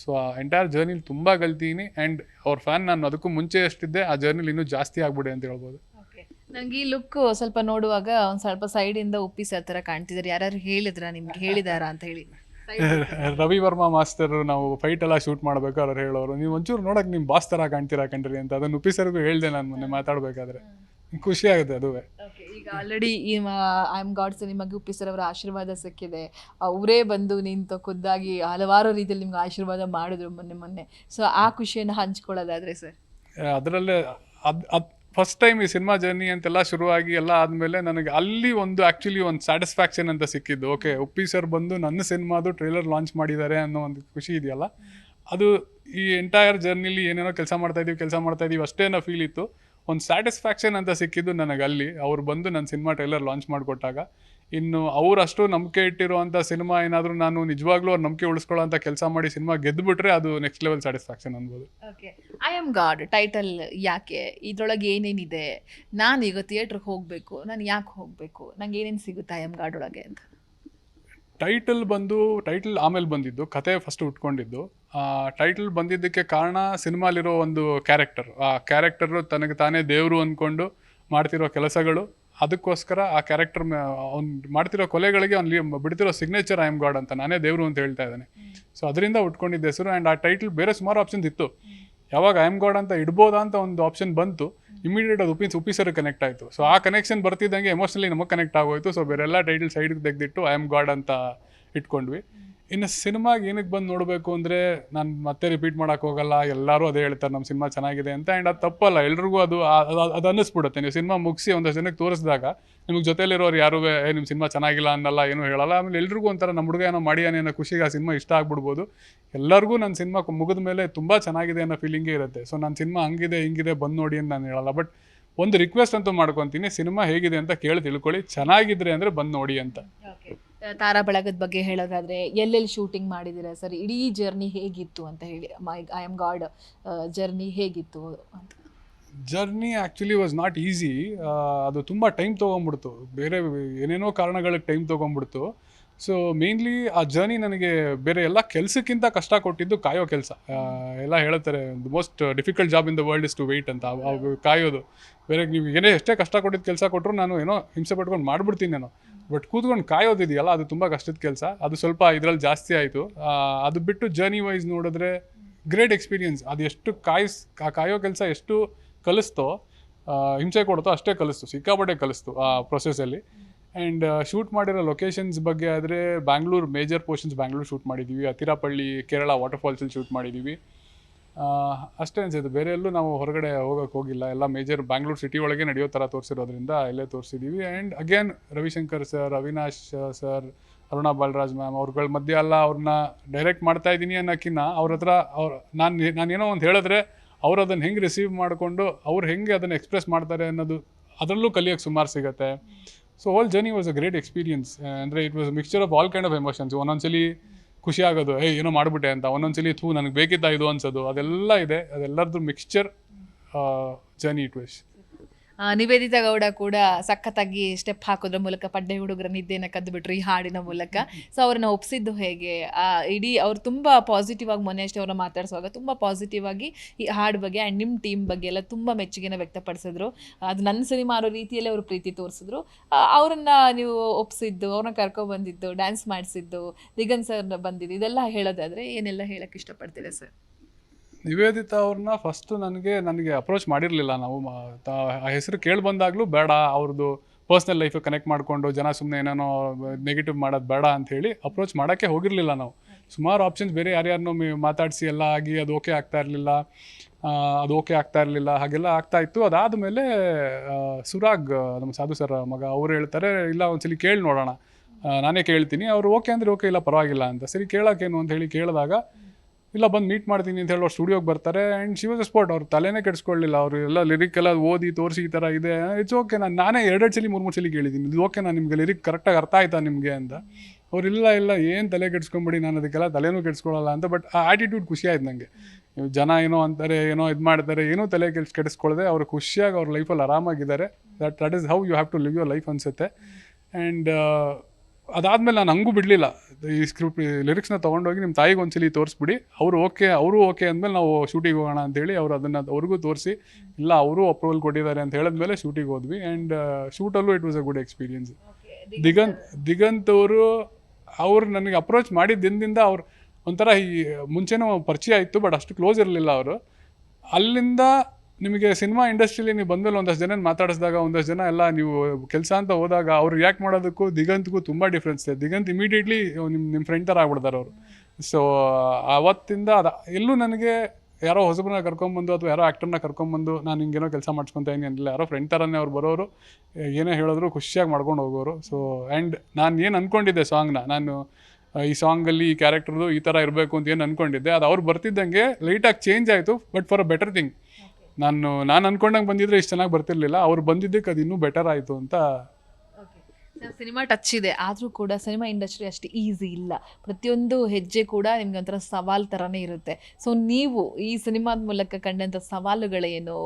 ಸೊ ಆ ಎಂಟೈರ್ ಜರ್ನಿಲಿ ತುಂಬ ಕಲ್ತೀನಿ ಆ್ಯಂಡ್ ಅವ್ರ ಫ್ಯಾನ್ ನಾನು ಅದಕ್ಕೂ ಮುಂಚೆ ಎಷ್ಟಿದ್ದೆ ಆ ಜರ್ನಿಲಿ ಇನ್ನೂ ಜಾಸ್ತಿ ಆಗ್ಬಿಡಿ ಅಂತ ಹೇಳ್ಬೋದು. ನಂಗೆ ಈ ಲುಕ್ ಸ್ವಲ್ಪ ನೋಡುವಾಗ ಒಂದು ಸ್ವಲ್ಪ ಸೈಡಿಂದ ಉಪ್ಪಿಸಿ ಆ ಥರ ಕಾಣ್ತಿದ್ದಾರೆ ಯಾರು ಹೇಳಿದ್ರ? ನಿಮ್ಗೆ ಹೇಳಿದಾರಾ ಅಂತ ಹೇಳಿ. ರವಿ ವರ್ಮಾ ಮಾಸ್ತರ್ ನಾವು ಫೈಟ್ ಎಲ್ಲ ಶೂಟ್ ಮಾಡ್ಬೇಕು ಅವ್ರು ಹೇಳೋರು ನೀವು ಒಂಚೂರು ನೋಡಕ್ ನಿಮ್ ಬಾಸ್ ತರ ಕಾಣ್ತೀರಾ ಕಣ್ರಿ ಅಂತ ಅದನ್ನ ಉಪ್ಪಿಸರ್ಗೂ ಹೇಳ್ದೆ ನಾನು ಮೊನ್ನೆ ಮಾತಾಡ್ಬೇಕಾದ್ರೆ. ಖುಷಿ ಆಗುತ್ತೆ ಅದುವೇ. ಈಗ ಆಲ್ರೆಡಿ ಈ ಐ ಆಮ್ ಗಾಡ್ಸ್ ನಿಮಗೆ ಉಪ್ಪಿಸರ್ ಅವರ ಆಶೀರ್ವಾದ ಸಿಕ್ಕಿದೆ. ಅವರೇ ಬಂದು ನಿಂತು ಖುದ್ದಾಗಿ ಹಲವಾರು ರೀತಿಯಲ್ಲಿ ನಿಮ್ಗೆ ಆಶೀರ್ವಾದ ಮಾಡಿದ್ರು ಮೊನ್ನೆ ಮೊನ್ನೆ. ಸೊ ಆ ಖುಷಿಯನ್ನು ಹಂಚ್ಕೊಳ್ಳೋದಾದ್ರೆ ಸರ್ ಅದರಲ್ಲೇ ಅದು ಅದ್ ಫಸ್ಟ್ ಟೈಮ್ ಈ ಸಿನಿಮಾ ಜರ್ನಿ ಅಂತೆಲ್ಲ ಶುರುವಾಗಿ ಎಲ್ಲ ಆದಮೇಲೆ ನನಗೆ ಅಲ್ಲಿ ಒಂದು ಆ್ಯಕ್ಚುಲಿ ಒಂದು ಸ್ಯಾಟಿಸ್ಫ್ಯಾಕ್ಷನ್ ಅಂತ ಸಿಕ್ಕಿದ್ದು. ಓಕೆ ಉಪ್ಪಿ ಸರ್ ಬಂದು ನನ್ನ ಸಿನಿಮಾದು ಟ್ರೈಲರ್ ಲಾಂಚ್ ಮಾಡಿದ್ದಾರೆ ಅನ್ನೋ ಒಂದು ಖುಷಿ ಇದೆಯಲ್ಲ? ಅದು ಈ ಎಂಟೈರ್ ಜರ್ನಿಲಿ ಏನೇನೋ ಕೆಲಸ ಮಾಡ್ತಾ ಇದೀವಿ, ಕೆಲಸ ಮಾಡ್ತಾ ಇದೀವಿ ಅಷ್ಟೇ ಅನ್ನೋ ಫೀಲ್ ಇತ್ತು. ಒಂದು ಸ್ಯಾಟಿಸ್ಫ್ಯಾಕ್ಷನ್ ಅಂತ ಸಿಕ್ಕಿದ್ದು ನನಗೆ ಅಲ್ಲಿ. ಅವ್ರು ಬಂದು ನನ್ನ ಸಿನಿಮಾ ಟ್ರೈಲರ್ ಲಾಂಚ್ ಮಾಡಿಕೊಟ್ಟಾಗ. ಇನ್ನು ಅವರಷ್ಟು ನಂಬಿಕೆ ಇಟ್ಟಿರುವಂಥ ಸಿನಿಮಾ ಏನಾದರೂ ನಾನು ನಿಜವಾಗ್ಲೂ ಅವ್ರ ನಂಬಿಕೆ ಉಳಿಸ್ಕೊಳ್ಳೋಂಥ ಕೆಲಸ ಮಾಡಿ ಸಿನಿಮಾ ಗೆದ್ದುಬಿಟ್ರೆ ಅದು ನೆಕ್ಸ್ಟ್ ಲೆವೆಲ್ ಸ್ಯಾಟಿಸ್ಫ್ಯಾಕ್ಷನ್ ಅನ್ಬೋದು. Okay I am God title ಯಾಕೆ? ಇದ್ರೊಳಗೆ ಏನೇನಿದೆ? ನಾನು ಈಗ ಥಿಯೇಟ್ರಿಗೆ ಹೋಗಬೇಕು. ನಾನು ಯಾಕೆ ಹೋಗಬೇಕು? ನಂಗೆ ಏನೇನು ಸಿಗುತ್ತೆ ಐ ಆಮ್ ಗಾಡ್ ಒಳಗೆ ಅಂತ? ಟೈಟಲ್ ಬಂದು ಟೈಟಲ್ ಆಮೇಲೆ ಬಂದಿದ್ದು ಕತೆ ಫಸ್ಟ್ ಉಟ್ಕೊಂಡಿದ್ದು. ಟೈಟಲ್ ಬಂದಿದ್ದಕ್ಕೆ ಕಾರಣ ಸಿನಿಮಾಲಿರೋ ಒಂದು ಕ್ಯಾರೆಕ್ಟರ್ ಆ ಕ್ಯಾರೆಕ್ಟರು ತನಗೆ ತಾನೇ ದೇವರು ಅಂದ್ಕೊಂಡು ಮಾಡ್ತಿರೋ ಕೆಲಸಗಳು. ಅದಕ್ಕೋಸ್ಕರ ಆ ಕ್ಯಾರೆಕ್ಟರ್ ಅವ್ನು ಮಾಡ್ತಿರೋ ಕೊಲೆಗಳಿಗೆ ಅವ್ನು ಬಿಡ್ತಿರೋ ಸಿಗ್ನೇಚರ್ ಐ ಆಮ್ ಗಾಡ್ ಅಂತ ನಾನೇ ದೇವರು ಅಂತ ಹೇಳ್ತಾ ಇದ್ದಾನೆ. ಸೊ ಅದರಿಂದ ಉಟ್ಕೊಂಡಿದ್ದ ಹೆಸರು ಆ್ಯಂಡ್ ಆ ಟೈಟಲ್ ಬೇರೆ ಸುಮಾರು ಆಪ್ಷನ್ಸ್ ಇತ್ತು. ಯಾವಾಗ ಐ ಆಮ್ ಗಾಡ್ ಅಂತ ಇಡ್ಬೋದಾ ಅಂತ ಒಂದು ಆಪ್ಷನ್ ಬಂತು. ಇಮಿಡಿಯೇಟ್ ಅದು ಉಪ್ಪಿ ಉಪ್ಪಿಸರು ಕನೆಕ್ಟ್ ಆಯಿತು. ಸೊ ಆ ಕನೆಕ್ಷನ್ ಬರ್ತಿದ್ದಂಗೆ ಎಮೋಷನಲಿ ನಮಗೆ ಕನೆಕ್ಟ್ ಆಗೋಯ್ತು. ಸೊ ಬೇರೆಲ್ಲ ಟೈಟಲ್ ಸೈಡ್ಗೆ ತೆಗೆದಿಟ್ಟು ಐ ಆಮ್ ಗಾಡ್ ಅಂತ ಇಟ್ಕೊಂಡ್ವಿ. ಇನ್ನು ಸಿನಿಮಾಗೆ ಏನಕ್ಕೆ ಬಂದು ನೋಡಬೇಕು ಅಂದರೆ ನಾನು ಮತ್ತೆ ರಿಪೀಟ್ ಮಾಡೋಕೆ ಹೋಗಲ್ಲ, ಎಲ್ಲರೂ ಅದೇ ಹೇಳ್ತಾರೆ ನಮ್ಮ ಸಿನಿಮಾ ಚೆನ್ನಾಗಿದೆ ಅಂತ ಆ್ಯಂಡ್ ಅದು ತಪ್ಪಲ್ಲ, ಎಲ್ರಿಗೂ ಅದು ಅದು- ಅನ್ನಿಸ್ಬಿಡುತ್ತೆ. ನೀವು ಸಿನಿಮಾ ಮುಗಿಸಿ ಒಂದಷ್ಟು ಜನಕ್ಕೆ ತೋರಿಸಿದಾಗ ನಿಮ್ಗೆ ಜೊತೆಲಿರೋರು ಯಾರು ನಿಮ್ಮ ಸಿನಿಮಾ ಚೆನ್ನಾಗಿಲ್ಲ ಅನ್ನಲ್ಲ, ಏನೂ ಹೇಳಲ್ಲ, ಆಮೇಲೆ ಎಲ್ರಿಗೂ ಒಂಥರ ನಮ್ಮ ಹುಡುಗ ಏನೋ ಮಾಡಿ ಅನ್ನೋ ಖುಷಿಗೆ ಆ ಸಿನಿಮಾ ಇಷ್ಟ ಆಗ್ಬಿಡ್ಬೋದು. ಎಲ್ಲರಿಗೂ ನನ್ನ ಸಿನಿಮಾ ಮುಗಿದ ಮೇಲೆ ತುಂಬ ಚೆನ್ನಾಗಿದೆ ಅನ್ನೋ ಫೀಲಿಂಗೇ ಇರುತ್ತೆ. ಸೊ ನನ್ನ ಸಿನಿಮಾ ಹಂಗಿದೆ, ಹಿಂಗಿದೆ, ಬಂದು ನೋಡಿ ಅಂತ ನಾನು ಹೇಳಲ್ಲ. ಬಟ್ ಒಂದು ರಿಕ್ವೆಸ್ಟ್ ಅಂತೂ ಮಾಡ್ಕೊತೀನಿ, ಸಿನಿಮಾ ಹೇಗಿದೆ ಅಂತ ಕೇಳಿ ತಿಳ್ಕೊಳ್ಳಿ, ಚೆನ್ನಾಗಿದ್ರೆ ಅಂದರೆ ಬಂದು ನೋಡಿ ಅಂತ. ತಾರಾ ಬಳಗದ ಬಗ್ಗೆ ಹೇಳೋದಾದ್ರೆ, ಎಲ್ಲೆಲ್ಲಿ ಶೂಟಿಂಗ್ ಮಾಡಿದ್ದೀರಾ ಸರ್? ಇಡೀ ಜರ್ನಿ ಹೇಗಿತ್ತು ಅಂತ ಹೇಳಿ my I am God journey ಹೇಗಿತ್ತು journey actually was not easy ಅದು ತುಂಬ ಟೈಮ್ ತೊಗೊಂಬಿಡ್ತು. ಬೇರೆ ಏನೇನೋ ಕಾರಣಗಳಿಗೆ ಟೈಮ್ ತೊಗೊಂಬಿಡ್ತು. ಸೊ ಮೇನ್ಲಿ ಆ ಜರ್ನಿ ನನಗೆ ಬೇರೆ ಎಲ್ಲ ಕೆಲಸಕ್ಕಿಂತ ಕಷ್ಟ ಕೊಟ್ಟಿದ್ದು ಕಾಯೋ ಕೆಲಸ. ಎಲ್ಲ ಹೇಳ್ತಾರೆ the most difficult job in the world is to wait ಅಂತ. ಕಾಯೋದು. ಬೇರೆ ನೀವು ಏನೇ ಎಷ್ಟೇ ಕಷ್ಟ ಕೊಟ್ಟಿದ್ದು ಕೆಲಸ ಕೊಟ್ಟರು ನಾನು ಏನೋ ಹಿಂಸೆ ಪಟ್ಕೊಂಡು ಮಾಡಿಬಿಡ್ತೀನಿ ನಾನು. ಬಟ್ ಕೂತ್ಕೊಂಡು ಕಾಯೋದಿದೆಯಲ್ಲ ಅದು ತುಂಬ ಕಷ್ಟದ ಕೆಲಸ. ಅದು ಸ್ವಲ್ಪ ಇದರಲ್ಲಿ ಜಾಸ್ತಿ ಆಯಿತು. ಅದು ಬಿಟ್ಟು ಜರ್ನಿ ವೈಸ್ ನೋಡಿದ್ರೆ ಗ್ರೇಟ್ ಎಕ್ಸ್ಪೀರಿಯನ್ಸ್ ಅದು ಎಷ್ಟು ಕಾಯಿಸ್ ಕಾಯೋ ಕೆಲಸ ಎಷ್ಟು ಕಲಿಸ್ತೋ ಹಿಂಸೆ ಕೊಡ್ತೋ ಅಷ್ಟೇ ಕಲಿಸ್ತು. ಸಿಕ್ಕಾಪಟ್ಟೆ ಕಲಿಸ್ತು ಆ ಪ್ರೊಸೆಸಲ್ಲಿ ಆ್ಯಂಡ್ ಶೂಟ್ ಮಾಡಿರೋ ಲೊಕೇಶನ್ಸ್ ಬಗ್ಗೆ ಆದರೆ Bangalore major portions Bangalore shoot ಮಾಡಿದ್ದೀವಿ ಅತಿರಾಪಳ್ಳಿ ಕೇರಳ ವಾಟರ್ಫಾಲ್ಸಲ್ಲಿ ಶೂಟ್ ಮಾಡಿದ್ದೀವಿ ಅಷ್ಟೇ ಅನ್ಸುತ್ತೆ. ಬೇರೆ ಎಲ್ಲೂ ನಾವು ಹೊರಗಡೆ ಹೋಗೋಕೆ ಹೋಗಿಲ್ಲ. ಎಲ್ಲ ಮೇಜರ್ ಬ್ಯಾಂಗ್ಳೂರು ಸಿಟಿ ಒಳಗೆ ನಡೆಯೋ ಥರ ತೋರಿಸಿರೋದ್ರಿಂದ ಇಲ್ಲೇ ತೋರಿಸಿದ್ದೀವಿ and again Ravishankar sir Avinash sir Aruna Balraj ma'am ಅವ್ರಗಳ ಮಧ್ಯೆ ಎಲ್ಲ ಅವ್ರನ್ನ ಡೈರೆಕ್ಟ್ ಮಾಡ್ತಾ ಇದ್ದೀನಿ ಅನ್ನೋಕ್ಕಿಂತ ಅವ್ರ ಹತ್ರ ಅವ್ರು, ನಾನು ನಾನೇನೋ ಒಂದು ಹೇಳಿದ್ರೆ ಅವ್ರು ಅದನ್ನು ಹೆಂಗೆ ರಿಸೀವ್ ಮಾಡಿಕೊಂಡು ಅವ್ರು ಹೆಂಗೆ ಅದನ್ನು ಎಕ್ಸ್ಪ್ರೆಸ್ ಮಾಡ್ತಾರೆ ಅನ್ನೋದು ಅದರಲ್ಲೂ ಕಲಿಯೋಕ್ಕೆ ಸುಮಾರು ಸಿಗುತ್ತೆ. So all journey was a great experience ಅಂದರೆ it was mixture of all kind of emotions ಒಂದೊಂದ್ಸಲಿ ಖುಷಿ ಆಗೋದು, ಏಯ್, ಏನೋ ಮಾಡಿಬಿಟ್ಟೆ ಅಂತ. ಒಂದೊಂದ್ಸಲಿ, ಥೂ, ನನಗೆ ಬೇಕಿದ್ದ ಇದು ಅನ್ಸೋದು. ಅದೆಲ್ಲ ಇದೆ. ಅದೆಲ್ಲರದ್ದು mixture journey it was Niveditha Gowda ಕೂಡ ಸಖತ್ತಾಗಿ ಸ್ಟೆಪ್ ಹಾಕೋದ್ರ ಮೂಲಕ ಪಡ್ಡೆ ಹುಡುಗರ ನಿದ್ದೆನ ಕದ್ದು ಬಿಟ್ರು ಈ ಹಾಡಿನ ಮೂಲಕ. ಸೊ ಅವ್ರನ್ನ ಒಪ್ಸಿದ್ದು ಹೇಗೆ? ಆ, ಇಡೀ ಅವ್ರು ತುಂಬಾ ಪಾಸಿಟಿವ್ ಆಗಿ ಮೊನ್ನೆ ಅಷ್ಟೇ ಅವ್ರನ್ನ ಮಾತಾಡಿಸುವಾಗ ತುಂಬಾ ಪಾಸಿಟಿವ್ ಆಗಿ ಈ ಹಾಡು ಬಗ್ಗೆ ಆ್ಯಂಡ್ ನಿಮ್ಮ ಟೀಮ್ ಬಗ್ಗೆ ಎಲ್ಲ ತುಂಬಾ ಮೆಚ್ಚುಗೆನ ವ್ಯಕ್ತಪಡಿಸಿದ್ರು. ಅದು ನನ್ನ ಸಿನಿಮಾ ಅನ್ನೋ ರೀತಿಯಲ್ಲೇ ಅವರು ಪ್ರೀತಿ ತೋರಿಸಿದ್ರು. ಅವರನ್ನ ನೀವು ಒಪ್ಸಿದ್ದು ಅವ್ರನ್ನ ಕರ್ಕೊಬಂದಿದ್ದು ಡ್ಯಾನ್ಸ್ ಮಾಡಿಸಿದ್ದು ದಿಗನ್ ಸರ್ ಬಂದಿದ್ದು ಇದೆಲ್ಲ ಹೇಳೋದಾದ್ರೆ ಏನೆಲ್ಲ ಹೇಳಕ್ ಇಷ್ಟಪಡ್ತೀರಾ ಸರ್? ನಿವೇದಿತಾ ಅವ್ರನ್ನ ಫಸ್ಟ್ ನನಗೆ ನನಗೆ ಅಪ್ರೋಚ್ ಮಾಡಿರಲಿಲ್ಲ ನಾವು. ಆ ಹೆಸರು ಕೇಳಿ ಬಂದಾಗಲೂ ಬೇಡ ಅವ್ರದ್ದು ಪರ್ಸ್ನಲ್ ಲೈಫ್ ಕನೆಕ್ಟ್ ಮಾಡಿಕೊಂಡು ಜನ ಸುಮ್ಮನೆ ಏನೇನೋ ನೆಗೆಟಿವ್ ಮಾಡೋದು ಬೇಡ ಅಂತ ಹೇಳಿ ಅಪ್ರೋಚ್ ಮಾಡೋಕ್ಕೆ ಹೋಗಿರಲಿಲ್ಲ ನಾವು. ಸುಮಾರು ಆಪ್ಷನ್ಸ್ ಬೇರೆ ಯಾರ್ಯಾರನ್ನೂ ಮಾತಾಡಿಸಿ ಎಲ್ಲ ಆಗಿ ಅದು ಓಕೆ ಆಗ್ತಾ ಇರಲಿಲ್ಲ ಅದು ಓಕೆ ಆಗ್ತಾ ಇರಲಿಲ್ಲ, ಹಾಗೆಲ್ಲ ಆಗ್ತಾ ಇತ್ತು. ಅದಾದಮೇಲೆ ಸುರಾಗ್, ನಮ್ಮ ಸಾಧು ಸರ್ ಮಗ, ಅವ್ರು ಹೇಳ್ತಾರೆ, ಇಲ್ಲ ಒಂದ್ಸಲಿ ಕೇಳಿ ನೋಡೋಣ. ನಾನೇ ಕೇಳ್ತೀನಿ. ಅವರು ಓಕೆ ಅಂದರೆ ಓಕೆ ಇಲ್ಲ, ಪರವಾಗಿಲ್ಲ ಅಂತ. ಸರಿ ಕೇಳೋಕ್ಕೇನು ಅಂತ ಹೇಳಿ ಕೇಳಿದಾಗ ಇಲ್ಲ, ಬಂದು ಮೀಟ್ ಮಾಡ್ತೀನಿ ಅಂತ ಹೇಳಿ ಅವ್ರು ಸ್ಟುಡಿಯೋಗೆ ಬರ್ತಾರೆ ಆ್ಯಂಡ್ ಶಿ ವಾಸ್ ಸ್ಪೋರ್ಟ್ ಅವ್ರು ತಲೆನೇ ಕೆಡಿಸ್ಕೊಳ್ಳಿಲ್ಲ ಅವರು ಎಲ್ಲ ಲಿರಿಕ್ ಎಲ್ಲ ಓದಿ ತೋರಿಸಿ ಈ ಥರ ಇದೆ. ಇಟ್ಸ್ ಓಕೆ ನಾನು, ನಾನೇ ಎರಡೆರಡು ಸಲ ಮೂರು ಮೂರು ಸಲ ಕೇಳಿದ್ದೀನಿ. ಇದು ಓಕೆ ನಾನು ನಿಮಗೆ ಲಿರಿಕ್ ಕರೆಕ್ಟಾಗಿ ಅರ್ಥ ಆಯ್ತಾ ನಿಮಗೆ ಅಂತ. ಅವ್ರು ಇಲ್ಲ ಇಲ್ಲ, ಏನು ತಲೆ ಕೆಡಿಸ್ಕೊಂಬಿಡಿ, ನಾನು ಅದಕ್ಕೆಲ್ಲ ತಲೆನೂ ಕೆಡಿಸ್ಕೊಳ್ಳಲ್ಲ ಅಂತ ಬಟ್ ಆ ಆ್ಯಟಿಟ್ಯೂಡ್ ಖುಷಿ ಆಯ್ತು ನನಗೆ ಜನ ಏನೋ ಅಂತಾರೆ, ಏನೋ ಇದು ಮಾಡ್ತಾರೆ, ಏನೋ ತಲೆ ಕೆಡ್ಸ್ ಕೆಡಿಸ್ಕೊಳ್ಳದೆ ಅವ್ರು ಖುಷಿಯಾಗಿ ಅವ್ರ ಲೈಫಲ್ಲಿ ಆರಾಮಾಗಿದ್ದಾರೆ. That that is how you have to live your life ಅನಿಸುತ್ತೆ. ಆ್ಯಂಡ್ ಅದಾದಮೇಲೆ ನಾನು ಹಂಗೂ ಬಿಡಲಿಲ್ಲ. ಈ ಸ್ಕ್ರಿಪ್ಟ್ ಲಿರಿಕ್ಸ್ನ ತೊಗೊಂಡೋಗಿ ನಿಮ್ಮ ತಾಯಿಗೆ ಒಂದ್ಸಲಿ ತೋರಿಸ್ಬಿಡಿ. ಅವರು ಓಕೆ ಅವರು ಓಕೆ ಅಂದಮೇಲೆ ನಾವು ಶೂಟಿಗೆ ಹೋಗೋಣ ಅಂತೇಳಿ ಅವ್ರು ಅದನ್ನು ಅವ್ರಿಗೂ ತೋರಿಸಿ ಇಲ್ಲ ಅವರು ಅಪ್ರೂವಲ್ ಕೊಟ್ಟಿದ್ದಾರೆ ಅಂತ ಹೇಳಿದ್ಮೇಲೆ ಶೂಟಿಗೆ ಹೋದ್ವಿ. And ಶೂಟಲ್ಲೂ it was a good experience Diganth Diganth ಅವರು ಅವ್ರು ನನಗೆ ಅಪ್ರೋಚ್ ಮಾಡಿದ ದಿನದಿಂದ ಅವ್ರು ಒಂಥರ ಈ ಮುಂಚೆನೂ ಪರಿಚಯ ಇತ್ತು ಬಟ್ ಅಷ್ಟು ಕ್ಲೋಸ್ ಇರಲಿಲ್ಲ ಅವರು. ಅಲ್ಲಿಂದ ನಿಮಗೆ ಸಿನಿಮಾ ಇಂಡಸ್ಟ್ರಿಲಿ ನೀವು ಬಂದಮೇಲೆ ಒಂದಷ್ಟು ಜನ ಮಾತಾಡಿಸಿದಾಗ ಒಂದಷ್ಟು ಜನ ಎಲ್ಲ ನೀವು ಕೆಲಸ ಅಂತ ಹೋದಾಗ ಅವ್ರು ರಿಯಾಕ್ಟ್ ಮಾಡೋದಕ್ಕೂ ದಿಗಂತ್ಗೂ ತುಂಬ ಡಿಫ್ರೆನ್ಸ್ ಇದೆ. ದಿಗಂತ್ ಇಮಿಡಿಯೇಟ್ಲಿ ನಿಮ್ಮ ನಿಮ್ಮ ಫ್ರೆಂಡ್ ಥರ ಆಗ್ಬಿಡ್ತಾರೆ ಅವರು. ಸೊ ಅವತ್ತಿಂದ ಅದು, ಎಲ್ಲೂ ನನಗೆ ಯಾರೋ ಹೊಸಬ್ರನ್ನ ಕರ್ಕೊಂಬಂದು ಅಥವಾ ಯಾರೋ ಆ್ಯಕ್ಟರ್ನ ಕರ್ಕೊಂಬಂದು ನಾನು ಹಿಂಗೇನೋ ಕೆಲಸ ಮಾಡ್ಸ್ಕೊತಾ ಇದೀನಿ ಅಂದಿಲ್ಲ ಯಾರೋ ಫ್ರೆಂಡ್ ಥರನೇ ಅವ್ರು ಬರೋರು, ಏನೇ ಹೇಳಿದ್ರು ಖುಷಿಯಾಗಿ ಮಾಡ್ಕೊಂಡು ಹೋಗೋರು. ಸೊ ಆ್ಯಂಡ್ ನಾನು ಏನು ಅಂದ್ಕೊಂಡಿದ್ದೆ ಸಾಂಗ್ನ ನಾನು ಈ ಸಾಂಗಲ್ಲಿ ಈ ಕ್ಯಾರೆಕ್ಟರ್ದು ಈ ಥರ ಇರಬೇಕು ಅಂತ ಏನು ಅಂದ್ಕೊಂಡಿದ್ದೆ ಅದು ಅವ್ರು ಬರ್ತಿದ್ದಂಗೆ ಲೈಟಾಗಿ ಚೇಂಜ್ ಆಯಿತು but for a better thing ನಾನು ನಾನು ಅನ್ಕೊಂಡಂಗೆ ಬಂದಿದ್ರೆ ಇಷ್ಟು ಚೆನ್ನಾಗಿ ಬರ್ತಿರ್ಲಿಲ್ಲ. ಅವ್ರು ಬಂದಿದ್ದಕ್ಕೆ ಅದು ಇನ್ನೂ ಬೆಟರ್ ಆಯಿತು ಅಂತ. ಸಿನಿಮಾ ಟಚ್ ಇದೆ. ಆದರೂ ಕೂಡ ಸಿನಿಮಾ ಇಂಡಸ್ಟ್ರಿ ಅಷ್ಟು ಈಸಿ ಇಲ್ಲ. ಪ್ರತಿಯೊಂದು ಹೆಜ್ಜೆ ಕೂಡ ನಿಮ್ಗೆ ಒಂಥರ ಸವಾಲ್ ಥರನೇ ಇರುತ್ತೆ. ಸೊ ನೀವು ಈ ಸಿನಿಮಾದ ಮೂಲಕ ಕಂಡಂಥ ಸವಾಲುಗಳೇನು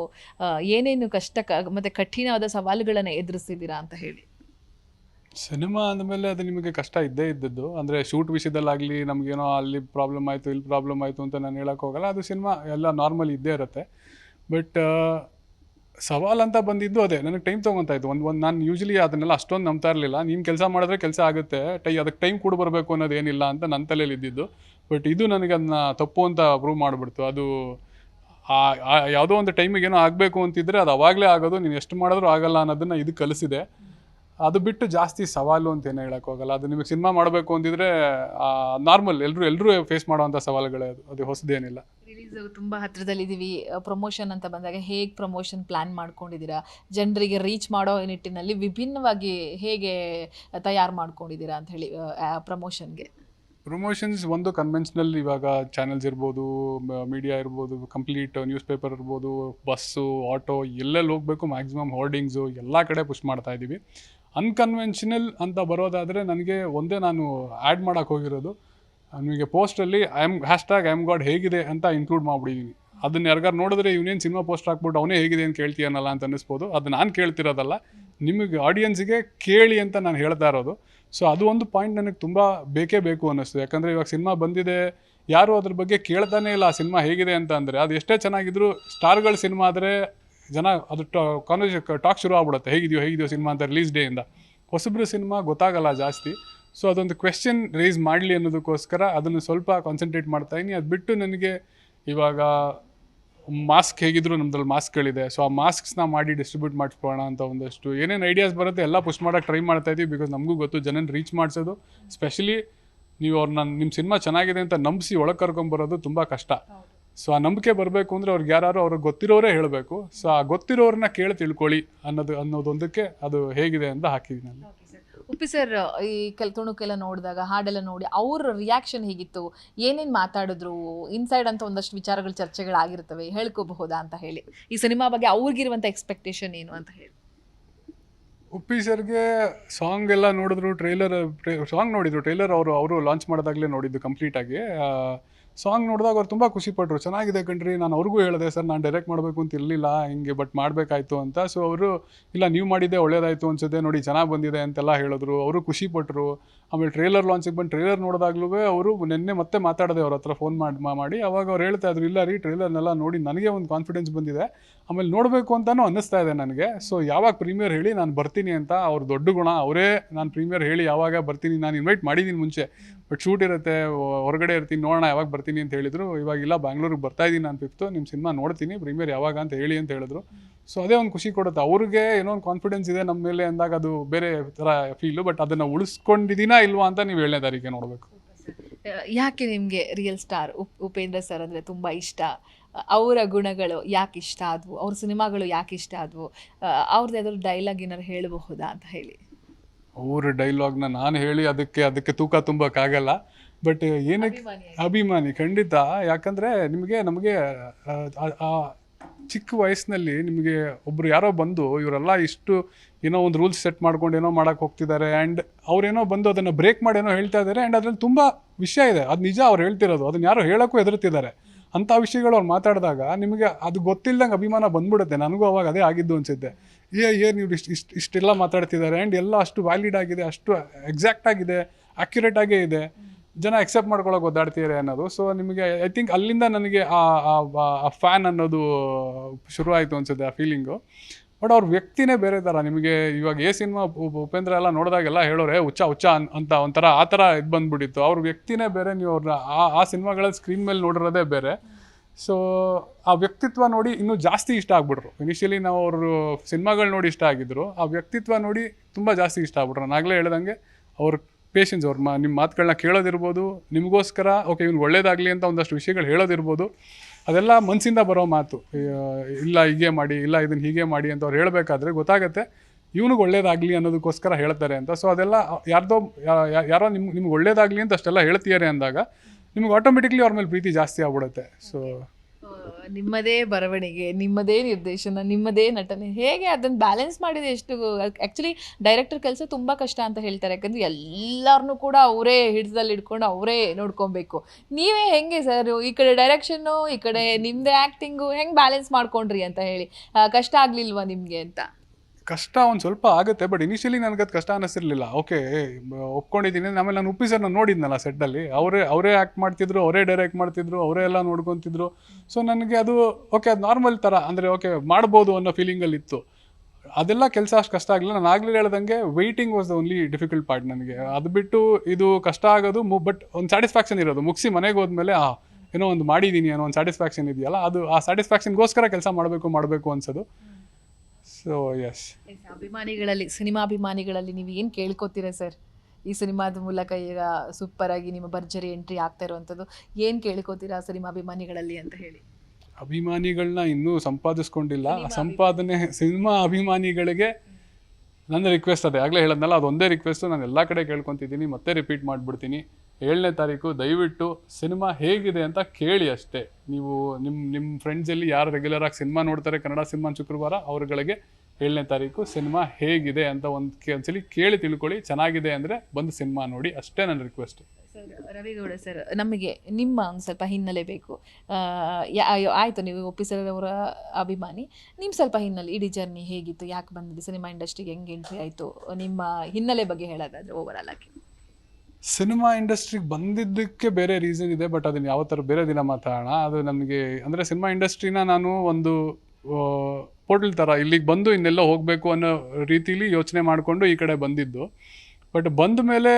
ಏನೇನು ಕಷ್ಟ ಮತ್ತು ಕಠಿಣವಾದ ಸವಾಲುಗಳನ್ನು ಎದುರಿಸಿದ್ದೀರಾ ಅಂತ ಹೇಳಿ. ಸಿನಿಮಾ ಅಂದಮೇಲೆ ಅದು ನಿಮಗೆ ಕಷ್ಟ ಇದ್ದೇ ಇದ್ದದ್ದು. ಅಂದರೆ ಶೂಟ್ ವಿಷಯದಲ್ಲಾಗಲಿ ನಮಗೇನೋ ಅಲ್ಲಿ ಪ್ರಾಬ್ಲಮ್ ಆಯಿತು ಇಲ್ಲಿ ಪ್ರಾಬ್ಲಮ್ ಆಯಿತು ಅಂತ ನಾನು ಹೇಳೋಕ್ಕೋಗಲ್ಲ ಹೋಗಲ್ಲ. ಅದು ಸಿನಿಮಾ ಎಲ್ಲ ನಾರ್ಮಲ್ ಇದ್ದೇ ಇರುತ್ತೆ. ಬಟ್ ಸವಾಲ್ ಅಂತ ಬಂದಿದ್ದು ಅದೇ. ನನಗೆ ಟೈಮ್ ತೊಗೊತಾ ಇತ್ತು ಒಂದು ಒಂದು, ನಾನು ಯೂಶಲಿ ಅದನ್ನೆಲ್ಲ ಅಷ್ಟೊಂದು ನಂಬ್ತಾ ಇರಲಿಲ್ಲ. ನೀನು ಕೆಲಸ ಮಾಡಿದ್ರೆ ಕೆಲಸ ಆಗುತ್ತೆ. ಟೈ ಅದಕ್ಕೆ ಟೈಮ್ ಕೂಡ ಬರಬೇಕು ಅನ್ನೋದು ಏನಿಲ್ಲ ಅಂತ ನನ್ನ ತಲೆಯಲ್ಲಿ ಇದ್ದಿದ್ದು. ಬಟ್ ಇದು ನನಗೆ ಅದನ್ನ ತಪ್ಪು ಅಂತ ಪ್ರೂವ್ ಮಾಡಿಬಿಡ್ತು. ಅದು ಯಾವುದೋ ಒಂದು ಟೈಮಿಗೆ ಏನೋ ಆಗಬೇಕು ಅಂತಿದ್ರೆ ಅದು ಅವಾಗಲೇ ಆಗೋದು. ನೀನು ಎಷ್ಟು ಮಾಡಿದ್ರೂ ಆಗಲ್ಲ ಅನ್ನೋದನ್ನ ಇದು ಕಲಿಸಿದೆ. ಅದು ಬಿಟ್ಟು ಜಾಸ್ತಿ ಸವಾಲು ಅಂತ ಏನು ಹೇಳಕ್ ಹೋಗಲ್ಲ. ಅದು ನಿಮಗೆ ಸಿನಿಮಾ ಮಾಡಬೇಕು ಅಂತಿದ್ರೆ ನಾರ್ಮಲ್ ಎಲ್ಲರೂ ಎಲ್ಲರೂ ಫೇಸ್ ಮಾಡುವಂಥ ಸವಾಲುಗಳೇ ಅದು. ಅದು ಹೊಸದೇನಿಲ್ಲ. ರಿಲೀಸ್ ತುಂಬ ಹತ್ರದಲ್ಲಿದ್ದೀವಿ ಪ್ರಮೋಷನ್ ಅಂತ ಬಂದಾಗ ಹೇಗೆ ಪ್ರಮೋಷನ್ ಪ್ಲ್ಯಾನ್ ಮಾಡ್ಕೊಂಡಿದ್ದೀರಾ? ಜನರಿಗೆ ರೀಚ್ ಮಾಡೋ ನಿಟ್ಟಿನಲ್ಲಿ ವಿಭಿನ್ನವಾಗಿ ಹೇಗೆ ತಯಾರು ಮಾಡ್ಕೊಂಡಿದ್ದೀರಾ ಅಂತ ಹೇಳಿ ಪ್ರಮೋಷನ್ಗೆ ಪ್ರಮೋಷನ್ಸ್ ಒಂದು ಕನ್ವೆನ್ಷನಲ್ ಇವಾಗ ಚಾನೆಲ್ಸ್ ಇರ್ಬೋದು ಮೀಡಿಯಾ ಇರ್ಬೋದು ಕಂಪ್ಲೀಟ್ ನ್ಯೂಸ್ ಪೇಪರ್ ಇರ್ಬೋದು ಬಸ್ಸು ಆಟೋ ಎಲ್ಲೆಲ್ಲಿ ಹೋಗಬೇಕು ಮ್ಯಾಕ್ಸಿಮಮ್ ಹೋರ್ಡಿಂಗ್ಸು ಎಲ್ಲ ಕಡೆ ಪುಷ್ ಮಾಡ್ತಾ ಇದ್ದೀವಿ. ಅನ್ಕನ್ವೆನ್ಷನಲ್ ಅಂತ ಬರೋದಾದರೆ ನನಗೆ ಒಂದೇ ನಾನು ಆ್ಯಡ್ ಮಾಡೋಕ್ಕೆ ಹೋಗಿರೋದು. ನಿಮಗೆ ಪೋಸ್ಟಲ್ಲಿ I am hashtag I am God ಹೇಗಿದೆ ಅಂತ ಇನ್ಕ್ಲೂಡ್ ಮಾಡ್ಬಿಟ್ಟಿದ್ದೀನಿ ಅದನ್ನ ಯಾರಿಗಾರು ನೋಡಿದ್ರೆ ಇವನೇನು ಸಿನಿಮಾ ಪೋಸ್ಟ್ ಹಾಕ್ಬಿಟ್ಟು ಅವನೇ ಹೇಗಿದೆ ಅಂತ ಕೇಳ್ತೀಯನಲ್ಲ ಅಂತ ಅನ್ನಿಸ್ಬೋದು. ಅದು ನಾನು ಕೇಳ್ತಿರೋದಲ್ಲ. ನಿಮಗೆ ಆಡಿಯನ್ಸಿಗೆ ಕೇಳಿ ಅಂತ ನಾನು ಹೇಳ್ತಾ ಇರೋದು. ಸೊ ಅದು ಒಂದು ಪಾಯಿಂಟ್ ನನಗೆ ತುಂಬ ಬೇಕೇ ಬೇಕು ಅನ್ನಿಸ್ತು. ಯಾಕಂದರೆ ಇವಾಗ ಸಿನಿಮಾ ಬಂದಿದೆ. ಯಾರು ಅದ್ರ ಬಗ್ಗೆ ಕೇಳ್ತಾನೆ ಇಲ್ಲ, ಆ ಸಿನಿಮಾ ಹೇಗಿದೆ ಅಂತ ಅಂದರೆ. ಅದು ಎಷ್ಟೇ ಚೆನ್ನಾಗಿದ್ರು, ಸ್ಟಾರ್ಗಳ ಸಿನಿಮಾ ಆದರೆ ಜನ ಅದು ಕಾನ್ವರ್ಸ್ ಟಾಕ್ ಶುರು ಆಗ್ಬಿಡುತ್ತೆ. ಹೇಗಿದೆಯೋ ಹೇಗಿದೆಯೋ ಸಿನಿಮಾ ಅಂತ ರಿಲೀಸ್ ಡೇಯಿಂದ ಹೊಸಬ್ರು ಸಿನಿಮಾ ಗೊತ್ತಾಗಲ್ಲ ಜಾಸ್ತಿ. ಸೊ ಅದೊಂದು ಕ್ವೆಶ್ಚನ್ ರೇಸ್ ಮಾಡಲಿ ಅನ್ನೋದಕ್ಕೋಸ್ಕರ ಅದನ್ನು ಸ್ವಲ್ಪ ಕಾನ್ಸಂಟ್ರೇಟ್ ಮಾಡ್ತಾ ಇದ್ದೀನಿ. ಅದು ಬಿಟ್ಟು ನನಗೆ ಇವಾಗ ಮಾಸ್ಕ್ ಹೇಗಿದ್ರು ನಮ್ದ್ರಲ್ಲಿ ಮಾಸ್ಕ್ಗಳಿದೆ ಸೊ ಆ ಮಾಸ್ಕ್ಸ್ನ ಮಾಡಿ ಡಿಸ್ಟ್ರಿಬ್ಯೂಟ್ ಮಾಡಿಸ್ಕೊಳ್ಳೋಣ ಅಂತ ಒಂದಷ್ಟು ಏನೇನು ಐಡಿಯಾಸ್ ಬರುತ್ತೆ ಎಲ್ಲ ಪುಷ್ ಮಾಡೋಕ್ಕೆ ಟ್ರೈ ಮಾಡ್ತಾ ಇದ್ದೀವಿ ಬಿಕಾಸ್ ನಮಗೂ ಗೊತ್ತು ಜನನ ರೀಚ್ ಮಾಡಿಸೋದು. ಸ್ಪೆಷಲಿ ನೀವು ಅವ್ರನ್ನ ನಿಮ್ಮ ಸಿನಿಮಾ ಚೆನ್ನಾಗಿದೆ ಅಂತ ನಂಬಿಸಿ ಒಳಗೆ ಕರ್ಕೊಂಬರೋದು ತುಂಬ ಕಷ್ಟ. ಸೊ ಆ ನಂಬಿಕೆ ಬರಬೇಕು ಅಂದರೆ ಅವ್ರಿಗೆ ಯಾರು ಅವ್ರಿಗೆ ಗೊತ್ತಿರೋರೇ ಹೇಳಬೇಕು. ಸೊ ಆ ಗೊತ್ತಿರೋರನ್ನ ಕೇಳಿ ತಿಳ್ಕೊಳ್ಳಿ ಅನ್ನೋದು, ಅನ್ನೋದೊಂದಕ್ಕೆ ಅದು ಹೇಗಿದೆ ಅಂತ ಹಾಕಿದ್ದೀನಿ. ನಾನು ಉಪ್ಪಿ ಸರ್, ಈ ಕೆಲ ತುಣುಕೆಲ್ಲ ನೋಡಿದಾಗ, ಹಾಡೆಲ್ಲ ನೋಡಿ ಅವ್ರ ರಿಯಾಕ್ಷನ್ ಹೇಗಿತ್ತು? ಏನೇನು ಮಾತಾಡಿದ್ರು? ಇನ್ಸೈಡ್ ಅಂತ ಒಂದಷ್ಟು ವಿಚಾರಗಳು ಚರ್ಚೆಗಳಾಗಿರ್ತವೆ ಹೇಳ್ಕೋಬಹುದಾ ಅಂತ ಹೇಳಿ. ಈ ಸಿನಿಮಾ ಬಗ್ಗೆ ಅವ್ರಿಗಿರುವಂಥ ಎಕ್ಸ್ಪೆಕ್ಟೇಷನ್ ಏನು ಅಂತ ಹೇಳಿ. ಉಪ್ಪಿ ಸರ್ಗೆ ಸಾಂಗ್ ಎಲ್ಲ ನೋಡಿದ್ರು ಟ್ರೈಲರ್ ಸಾಂಗ್ ನೋಡಿದ್ರು. ಟ್ರೈಲರ್ ಅವರು ಅವರು ಲಾಂಚ್ ಮಾಡಿದಾಗಲೇ ನೋಡಿದ್ದು ಕಂಪ್ಲೀಟಾಗಿ ಸಾಂಗ್ ನೋಡಿದಾಗ ಅವ್ರು ತುಂಬ ಖುಷಿಪಟ್ಟರು ಚೆನ್ನಾಗಿದೆ ಕಣ್ರಿ, ನಾನು ಅವ್ರಿಗೂ ಹೇಳಿದೆ, ಸರ್, ನಾನು ಡೈರೆಕ್ಟ್ ಮಾಡಬೇಕು ಅಂತ ಇರಲಿಲ್ಲ, ಹಿಂಗೆ ಬಟ್ ಮಾಡಬೇಕಾಯ್ತು ಅಂತ. ಸೊ ಅವರು, ಇಲ್ಲ, ನೀವು ಮಾಡಿದ್ದೆ ಒಳ್ಳೇದಾಯ್ತು ಅನ್ಸುತ್ತೆ, ನೋಡಿ ಚೆನ್ನಾಗಿ ಬಂದಿದೆ ಅಂತೆಲ್ಲ ಹೇಳಿದ್ರು. ಅವರು ಖುಷಿಪಟ್ಟರು ಆಮೇಲೆ ಟ್ರೇಲರ್ ಲಾಂಚಿಗೆ ಬಂದು ಟ್ರೇಲರ್ ನೋಡಿದಾಗ್ಲೂ ಅವರು ನಿನ್ನೆ ಮತ್ತೆ ಮಾತಾಡಿದೆ ಅವ್ರ ಹತ್ರ ಫೋನ್ ಮಾಡಿ ಮಾಡಿ. ಅವಾಗ ಅವ್ರು ಹೇಳ್ತಾ ಇದ್ರು, ಇಲ್ಲ ರೀ ಟ್ರೇಲರ್ನೆಲ್ಲ ನೋಡಿ, ನನಗೆ ಒಂದು ಕಾನ್ಫಿಡೆನ್ಸ್ ಬಂದಿದೆ. ಆಮೇಲೆ ನೋಡಬೇಕು ಅಂತಲೂ ಅನ್ನಿಸ್ತಾ ಇದೆ ನನಗೆ. ಸೊ ಯಾವಾಗ ಪ್ರೀಮಿಯರ್ ಹೇಳಿ ನಾನು ಬರ್ತೀನಿ ಅಂತ ಅವ್ರ ದೊಡ್ಡ ಗುಣ, ಅವರೇ ನಾನು ಪ್ರೀಮಿಯರ್ ಹೇಳಿ ಯಾವಾಗ ಬರ್ತೀನಿ, ನಾನು ಇನ್ವೈಟ್ ಮಾಡಿದ್ದೀನಿ ಮುಂಚೆ. ಬಟ್ ಶೂಟ್ ಇರುತ್ತೆ ಹೊರಗಡೆ ಇರ್ತೀನಿ, ನೋಡೋಣ ಯಾವಾಗ ಬರ್ತೀನಿ ಅಂತ ಹೇಳಿದರು. ಇವಾಗ ಇಲ್ಲ ಬ್ಯಾಂಗ್ಳೂರಿಗೆ ಬರ್ತಾ ಇದ್ದೀನಿ ನಾನು ಫಿಫ್ತು ನಿಮ್ಮ ಸಿನಿಮಾ ನೋಡ್ತೀನಿ ಪ್ರೀಮಿಯರ್ ಯಾವಾಗ ಅಂತ ಹೇಳಿ ಅಂತ ಹೇಳಿದ್ರು. ಸೊ ಅದೇ ಒಂದು ಖುಷಿ ಕೊಡುತ್ತೆ. ಅವ್ರಿಗೆ ಏನೋ ಒಂದು ಕಾನ್ಫಿಡೆನ್ಸ್ ಇದೆ ನಮ್ಮ ಮೇಲೆ ಅಂದಾಗ ಅದು ಬೇರೆ ಥರ ಫೀಲು ಬಟ್ ಅದನ್ನು ಉಳಿಸ್ಕೊಂಡಿದ್ದೀನಾ ಇಲ್ವಾ ಅಂತ ನೀವು ಏಳನೇ ತಾರೀಕೆ ನೋಡಬೇಕು. ಯಾಕೆ ನಿಮಗೆ ರಿಯಲ್ ಸ್ಟಾರ್ ಉಪ್, ಉಪೇಂದ್ರ ಸರ್ ಅಂದರೆ ತುಂಬ ಇಷ್ಟ? ಅವರ ಗುಣಗಳು ಯಾಕೆ ಇಷ್ಟ ಆದವು ಅವ್ರ ಸಿನಿಮಾಗಳು ಯಾಕೆ ಇಷ್ಟ ಆದವು ಅವ್ರದ್ದು ಯಾವ್ದಾದ್ರು ಡೈಲಾಗ್ ಏನಾದ್ರು ಹೇಳಬಹುದಾ ಅಂತ ಹೇಳಿ. ಅವ್ರ ಡೈಲಾಗ್ನ ನಾನು ಹೇಳಿ ಅದಕ್ಕೆ ಅದಕ್ಕೆ ತೂಕ ತುಂಬಕ್ಕಾಗಲ್ಲ ಬಟ್ ಏನಕ್ಕೆ ಅಭಿಮಾನಿ ಖಂಡಿತ. ಯಾಕಂದರೆ ನಿಮಗೆ ನಮಗೆ ಆ, ಚಿಕ್ಕ ವಯಸ್ಸಿನಲ್ಲಿ ನಿಮಗೆ ಒಬ್ರು ಯಾರೋ ಬಂದು ಇವರೆಲ್ಲ ಇಷ್ಟು ಏನೋ ಒಂದು ರೂಲ್ಸ್ ಸೆಟ್ ಮಾಡ್ಕೊಂಡು ಏನೋ ಮಾಡೋಕೆ ಹೋಗ್ತಿದ್ದಾರೆ ಆ್ಯಂಡ್ ಅವರೇನೋ ಬಂದು ಅದನ್ನು ಬ್ರೇಕ್ ಮಾಡಿ ಏನೋ ಹೇಳ್ತಾ ಇದ್ದಾರೆ ಆ್ಯಂಡ್ ಅದರಲ್ಲಿ ತುಂಬ ವಿಷಯ ಇದೆ. ಅದು ನಿಜ ಅವ್ರು ಹೇಳ್ತಿರೋದು. ಅದನ್ನು ಯಾರೋ ಹೇಳೋಕ್ಕೂ ಹೆದರ್ತಿದ್ದಾರೆ. ಅಂಥ ವಿಷಯಗಳು ಅವ್ರು ಮಾತಾಡಿದಾಗ ನಿಮಗೆ ಅದು ಗೊತ್ತಿಲ್ಲದಂಗೆ ಅಭಿಮಾನ ಬಂದ್ಬಿಡುತ್ತೆ. ನನಗೂ ಅವಾಗ ಅದೇ ಆಗಿದ್ದು ಅನಿಸುತ್ತೆ. ಏ ಏ, ನೀವು ಇಷ್ಟು ಇಷ್ಟು, ಇಷ್ಟೆಲ್ಲ ಮಾತಾಡ್ತಿದ್ದಾರೆ ಆ್ಯಂಡ್ ಎಲ್ಲ ಅಷ್ಟು ವ್ಯಾಲಿಡ್ ಆಗಿದೆ, ಅಷ್ಟು ಎಕ್ಸಾಕ್ಟ್ ಆಗಿದೆ ಅಕ್ಯುರೇಟ್ ಆಗೇ ಇದೆ. ಜನ ಎಕ್ಸೆಪ್ಟ್ ಮಾಡ್ಕೊಳಕ್ಕೆ ಒದ್ದಾಡ್ತಿದ್ದಾರೆ ಅನ್ನೋದು. ಸೊ ನಿಮಗೆ ಐ ಥಿಂಕ್ ಅಲ್ಲಿಂದ ನನಗೆ ಆ ಫ್ಯಾನ್ ಅನ್ನೋದು ಶುರುವಾಯಿತು ಅನಿಸುತ್ತೆ, ಆ ಫೀಲಿಂಗು ಬಟ್ ಅವ್ರ ವ್ಯಕ್ತಿನೇ ಬೇರೆ ಥರ ನಿಮಗೆ ಇವಾಗ ಏ ಸಿನಿಮಾ ಉಪೇಂದ್ರ ಎಲ್ಲ ನೋಡಿದಾಗೆಲ್ಲ ಹೇಳೋರೆ ಹುಚ್ಚ ಹುಚ್ಚ ಅಂತ ಒಂಥರ ಆ ಥರ ಇದು ಬಂದ್ಬಿಟ್ಟಿತ್ತು. ಅವ್ರ ವ್ಯಕ್ತಿನೇ ಬೇರೆ, ನೀವು ಅವ್ರನ್ನ ಆ ಆ ಸಿನಿಮಾಗಳಲ್ಲಿ ಸ್ಕ್ರೀನ್ ಮೇಲೆ ನೋಡಿರೋದೇ ಬೇರೆ. ಸೊ ಆ ವ್ಯಕ್ತಿತ್ವ ನೋಡಿ ಇನ್ನೂ ಜಾಸ್ತಿ ಇಷ್ಟ ಆಗ್ಬಿಟ್ರು. ಇನಿಷಿಯಲಿ ನಾವು ಅವರು ಸಿನಿಮಾಗಳು ನೋಡಿ ಇಷ್ಟ ಆಗಿದ್ರು. ಆ ವ್ಯಕ್ತಿತ್ವ ನೋಡಿ ತುಂಬ ಜಾಸ್ತಿ ಇಷ್ಟ ಆಗ್ಬಿಟ್ರು. ನಾಗಲೇ ಹೇಳ್ದಂಗೆ ಅವ್ರ ಪೇಷನ್ಸ್ ಅವ್ರ ಮಾ ನಿಮ್ಮ ಮಾತುಗಳನ್ನ ಕೇಳೋದಿರ್ಬೋದು. ನಿಮಗೋಸ್ಕರ, ಓಕೆ, ಇವ್ನು ಒಳ್ಳೇದಾಗಲಿ ಅಂತ ಒಂದಷ್ಟು ವಿಷಯಗಳು ಹೇಳೋದಿರ್ಬೋದು. ಅದೆಲ್ಲ ಮನಸ್ಸಿಂದ ಬರೋ ಮಾತು. ಇಲ್ಲ ಹೀಗೆ ಮಾಡಿ, ಇಲ್ಲ ಇದನ್ನು ಹೀಗೆ ಮಾಡಿ ಅಂತ ಅವ್ರು ಹೇಳಬೇಕಾದ್ರೆ ಗೊತ್ತಾಗತ್ತೆ. ಇವನಿಗೆ ಒಳ್ಳೇದಾಗಲಿ ಅನ್ನೋದಕ್ಕೋಸ್ಕರ ಹೇಳ್ತಾರೆ ಅಂತ. ಸೊ ಅದೆಲ್ಲ ಯಾರ್ದೋ ಯಾರೋ ನಿಮ್ಗೆ ನಿಮ್ಗೆ ಒಳ್ಳೇದಾಗಲಿ ಅಂತ ಅಷ್ಟೆಲ್ಲ ಹೇಳ್ತಿದ್ದಾರೆ ಅಂದಾಗ ನಿಮ್ಗೆ ಆಟೋಮೆಟಿಕ್ಲಿ ಅವ್ರ ಮೇಲೆ ಪ್ರೀತಿ ಜಾಸ್ತಿ ಆಗ್ಬಿಡುತ್ತೆ. ಸೊ ನಿಮ್ಮದೇ ಬರವಣಿಗೆ, ನಿಮ್ಮದೇ ನಿರ್ದೇಶನ, ನಿಮ್ಮದೇ ನಟನೆ. ಹೇಗೆ ಅದನ್ನು ಬ್ಯಾಲೆನ್ಸ್ ಮಾಡಿದೆ ಎಷ್ಟು ಆ್ಯಕ್ಚುಲಿ ಡೈರೆಕ್ಟರ್ ಕೆಲಸ ತುಂಬ ಕಷ್ಟ ಅಂತ ಹೇಳ್ತಾರೆ. ಯಾಕಂದ್ರೆ ಎಲ್ಲರನ್ನೂ ಕೂಡ ಅವರೇ ಹಿಡಿದಲ್ಲಿ ಇಟ್ಕೊಂಡು ಅವರೇ ನೋಡ್ಕೊಬೇಕು. ನೀವೇ ಹೆಂಗೆ ಸರ್ ಈ ಕಡೆ ಡೈರೆಕ್ಷನ್ನು ಈ ಕಡೆ ನಿಮ್ಮದೇ ಆ್ಯಕ್ಟಿಂಗು ಹೆಂಗೆ ಬ್ಯಾಲೆನ್ಸ್ ಮಾಡ್ಕೊಂಡ್ರಿ ಅಂತ ಹೇಳಿ. ಕಷ್ಟ ಆಗಲಿಲ್ವಾ ನಿಮಗೆ ಅಂತ? ಕಷ್ಟ ಒಂದು ಸ್ವಲ್ಪ ಆಗುತ್ತೆ ಬಟ್ ಇನಿಷಿಯಲಿ ನನಗೆ ಅದು ಕಷ್ಟ ಅನ್ನಿಸಿರ್ಲಿಲ್ಲ ಓಕೆ ಒಪ್ಕೊಂಡಿದ್ದೀನಿ ಆಮೇಲೆ ನಾನು ಉಪ್ಪಿ ಸರ್ನ ನೋಡಿದ್ನಲ್ಲ ಸೆಟ್ಟಲ್ಲಿ ಅವರೇ ಅವರೇ ಆ್ಯಕ್ಟ್ ಮಾಡ್ತಿದ್ರು, ಅವರೇ ಡೈರೆಕ್ಟ್ ಮಾಡ್ತಿದ್ರು, ಅವರೇ ಎಲ್ಲ ನೋಡ್ಕೊತಿದ್ರು. ಸೊ ನನಗೆ ಅದು ಓಕೆ ಅದು ನಾರ್ಮಲ್ ಥರ ಅಂದರೆ ಓಕೆ ಮಾಡ್ಬೋದು ಅನ್ನೋ ಫೀಲಿಂಗಲ್ಲಿ ಇತ್ತು. ಅದೆಲ್ಲ ಕೆಲಸ ಅಷ್ಟು ಕಷ್ಟ ಆಗಲಿಲ್ಲ. ನಾನು ಆಗಲೇ ಹೇಳ್ದಂಗೆ waiting was the only difficult part ನನಗೆ. ಅದು ಬಿಟ್ಟು ಇದು ಕಷ್ಟ ಆಗೋದು ಬಟ್ ಒಂದು ಸ್ಯಾಟಿಸ್ಫ್ಯಾಕ್ಷನ್ ಇರೋದು. ಮುಗಿಸಿ ಮನೆಗೆ ಹೋದ್ಮೇಲೆ, ಆ, ಏನೋ ಒಂದು ಮಾಡಿದ್ದೀನಿ ಅನ್ನೋ ಒಂದು ಸ್ಯಾಟಿಸ್ಫ್ಯಾಕ್ಷನ್ ಇದೆಯಲ್ಲ, ಅದು ಆ ಸ್ಯಾಟಿಸ್ಫ್ಯಾಕ್ಷನ್ಗೋಸ್ಕರ ಕೆಲಸ ಮಾಡಬೇಕು ಮಾಡಬೇಕು ಅನ್ಸೋದು. ಸೊ ಎಸ್ ಅಭಿಮಾನಿಗಳಲ್ಲಿ ಸಿನಿಮಾ ಅಭಿಮಾನಿಗಳಲ್ಲಿ ನೀವು ಏನು ಕೇಳ್ಕೊತೀರಾ ಸರ್ ಈ ಸಿನಿಮಾದ ಮೂಲಕ ಈಗ ಸೂಪರ್ ಆಗಿ ನಿಮ್ಮ ಭರ್ಜರಿ ಎಂಟ್ರಿ ಆಗ್ತಾ ಇರುವಂಥದ್ದು ಏನು ಕೇಳ್ಕೊತೀರಾ ಸಿನಿಮಾ ಅಭಿಮಾನಿಗಳಲ್ಲಿ ಅಂತ ಹೇಳಿ? ಅಭಿಮಾನಿಗಳನ್ನ ಇನ್ನೂ ಸಂಪಾದಿಸ್ಕೊಂಡಿಲ್ಲ. ಆ ಸಂಪಾದನೆ ಸಿನಿಮಾ ಅಭಿಮಾನಿಗಳಿಗೆ ನನ್ನ ರಿಕ್ವೆಸ್ಟ್ ಅದೇ. ಆಗಲೇ ಹೇಳದ್ನಲ್ಲ ಅದೊಂದೇ ರಿಕ್ವೆಸ್ಟು ನಾನು ಎಲ್ಲ ಕಡೆ ಕೇಳ್ಕೊತಿದ್ದೀನಿ ಮತ್ತೆ ರಿಪೀಟ್ ಮಾಡಿಬಿಡ್ತೀನಿ. ಏಳನೇ ತಾರೀಕು ದಯವಿಟ್ಟು ಸಿನಿಮಾ ಹೇಗಿದೆ ಅಂತ ಕೇಳಿ ಅಷ್ಟೇ. ನೀವು ನಿಮ್ಮ ನಿಮ್ಮ ಫ್ರೆಂಡ್ಸಲ್ಲಿ ಯಾರು ರೆಗ್ಯುಲರ್ ಆಗಿ ಸಿನಿಮಾ ನೋಡ್ತಾರೆ, ಕನ್ನಡ ಸಿನಿಮಾ ಶುಕ್ರವಾರ, ಅವ್ರಗಳಿಗೆ ಏಳನೇ ತಾರೀಕು ಸಿನಿಮಾ ಹೇಗಿದೆ ಅಂತ ಒಂದು ಒಂದ್ಸಲಿ ಕೇಳಿ ತಿಳ್ಕೊಳ್ಳಿ, ಚೆನ್ನಾಗಿದೆ ಅಂದರೆ ಬಂದು ಸಿನಿಮಾ ನೋಡಿ, ಅಷ್ಟೇ ನನ್ನ ರಿಕ್ವೆಸ್ಟ್ ಸರ್, ರವಿಗೌಡ ಸರ್, ನಮಗೆ ನಿಮ್ಮ ಒಂದು ಸ್ವಲ್ಪ ಹಿನ್ನೆಲೆ ಬೇಕು. ಆಯಿತು, ನೀವು ಒಪ್ಪಿಸಿದವರ ಅಭಿಮಾನಿ. ನಿಮ್ಮ ಸ್ವಲ್ಪ ಹಿನ್ನೆಲೆ, ಇಡೀ ಜರ್ನಿ ಹೇಗಿತ್ತು? ಯಾಕೆ ಬಂದಿದ್ದು ಸಿನಿಮಾ ಇಂಡಸ್ಟ್ರಿಗೆ ಹೆಂಗೆ ಎಂಟ್ರಿ ಆಯಿತು? ನಿಮ್ಮ ಹಿನ್ನೆಲೆ ಬಗ್ಗೆ ಹೇಳೋದಾದ್ರೆ ಓವರ್ ಆಲ್ ಆಗಿ. ಸಿನಿಮಾ ಇಂಡಸ್ಟ್ರಿಗೆ ಬಂದಿದ್ದಕ್ಕೆ ಬೇರೆ ರೀಸನ್ ಇದೆ ಬಟ್ ಅದನ್ನು ಯಾವ ಥರ ಬೇರೆ ದಿನ ಮಾತಾಡೋಣ? ಅದು ನನಗೆ ಅಂದರೆ ಸಿನಿಮಾ ಇಂಡಸ್ಟ್ರಿನ ನಾನು ಒಂದು ಪೋರ್ಟಲ್ ಥರ ಇಲ್ಲಿಗೆ ಬಂದು ಇನ್ನೆಲ್ಲ ಹೋಗಬೇಕು ಅನ್ನೋ ರೀತಿಲಿ ಯೋಚನೆ ಮಾಡಿಕೊಂಡು ಈ ಕಡೆ ಬಂದಿದ್ದು. ಬಟ್ ಬಂದ ಮೇಲೆ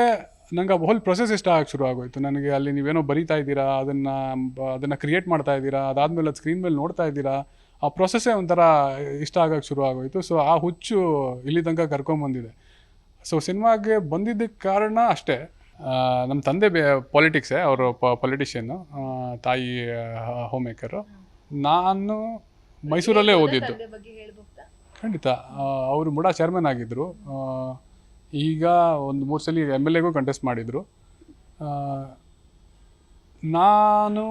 ನಂಗೆ ಆ ಹೋಲ್ ಪ್ರೊಸೆಸ್ ಇಷ್ಟ ಆಗಕ್ಕೆ ಶುರು ಆಗೋಯ್ತು. ನನಗೆ ಅಲ್ಲಿ ನೀವೇನೋ ಬರಿತಾ ಇದ್ದೀರಾ, ಅದನ್ನು ಅದನ್ನು ಕ್ರಿಯೇಟ್ ಮಾಡ್ತಾ ಇದ್ದೀರಾ, ಅದಾದಮೇಲೆ ಅದು ಸ್ಕ್ರೀನ್ ಮೇಲೆ ನೋಡ್ತಾ ಇದ್ದೀರಾ, ಆ ಪ್ರೊಸೆಸ್ಸೇ ಒಂಥರ ಇಷ್ಟ ಆಗಕ್ಕೆ ಶುರು ಆಗೋಯಿತು. ಸೊ ಆ ಹುಚ್ಚು ಇಲ್ಲಿ ತನಕ ಕರ್ಕೊಂಬಂದಿದೆ. ಸೊ ಸಿನಿಮಾಗೆ ಬಂದಿದ್ದಕ್ಕೆ ಕಾರಣ ಅಷ್ಟೇ. ನಮ್ಮ ತಂದೆ ಬೇ ಪಾಲಿಟಿಕ್ಸೇ ಅವರು ಪೊಲಿಟಿಷಿಯನ್ನು ತಾಯಿ ಹೋಮ್ ಮೇಕರು ನಾನು ಮೈಸೂರಲ್ಲೇ ಓದಿದ್ದು. ಖಂಡಿತ. ಅವರು ಮುಡಾ ಚೇರ್ಮನ್ ಆಗಿದ್ದರು ಈಗ ಒಂದು ಮೂರು ಸಲ ಎಂ ಎಲ್ ಎಗೂ ಕಂಟೆಸ್ಟ್ ಮಾಡಿದರು. ನಾನು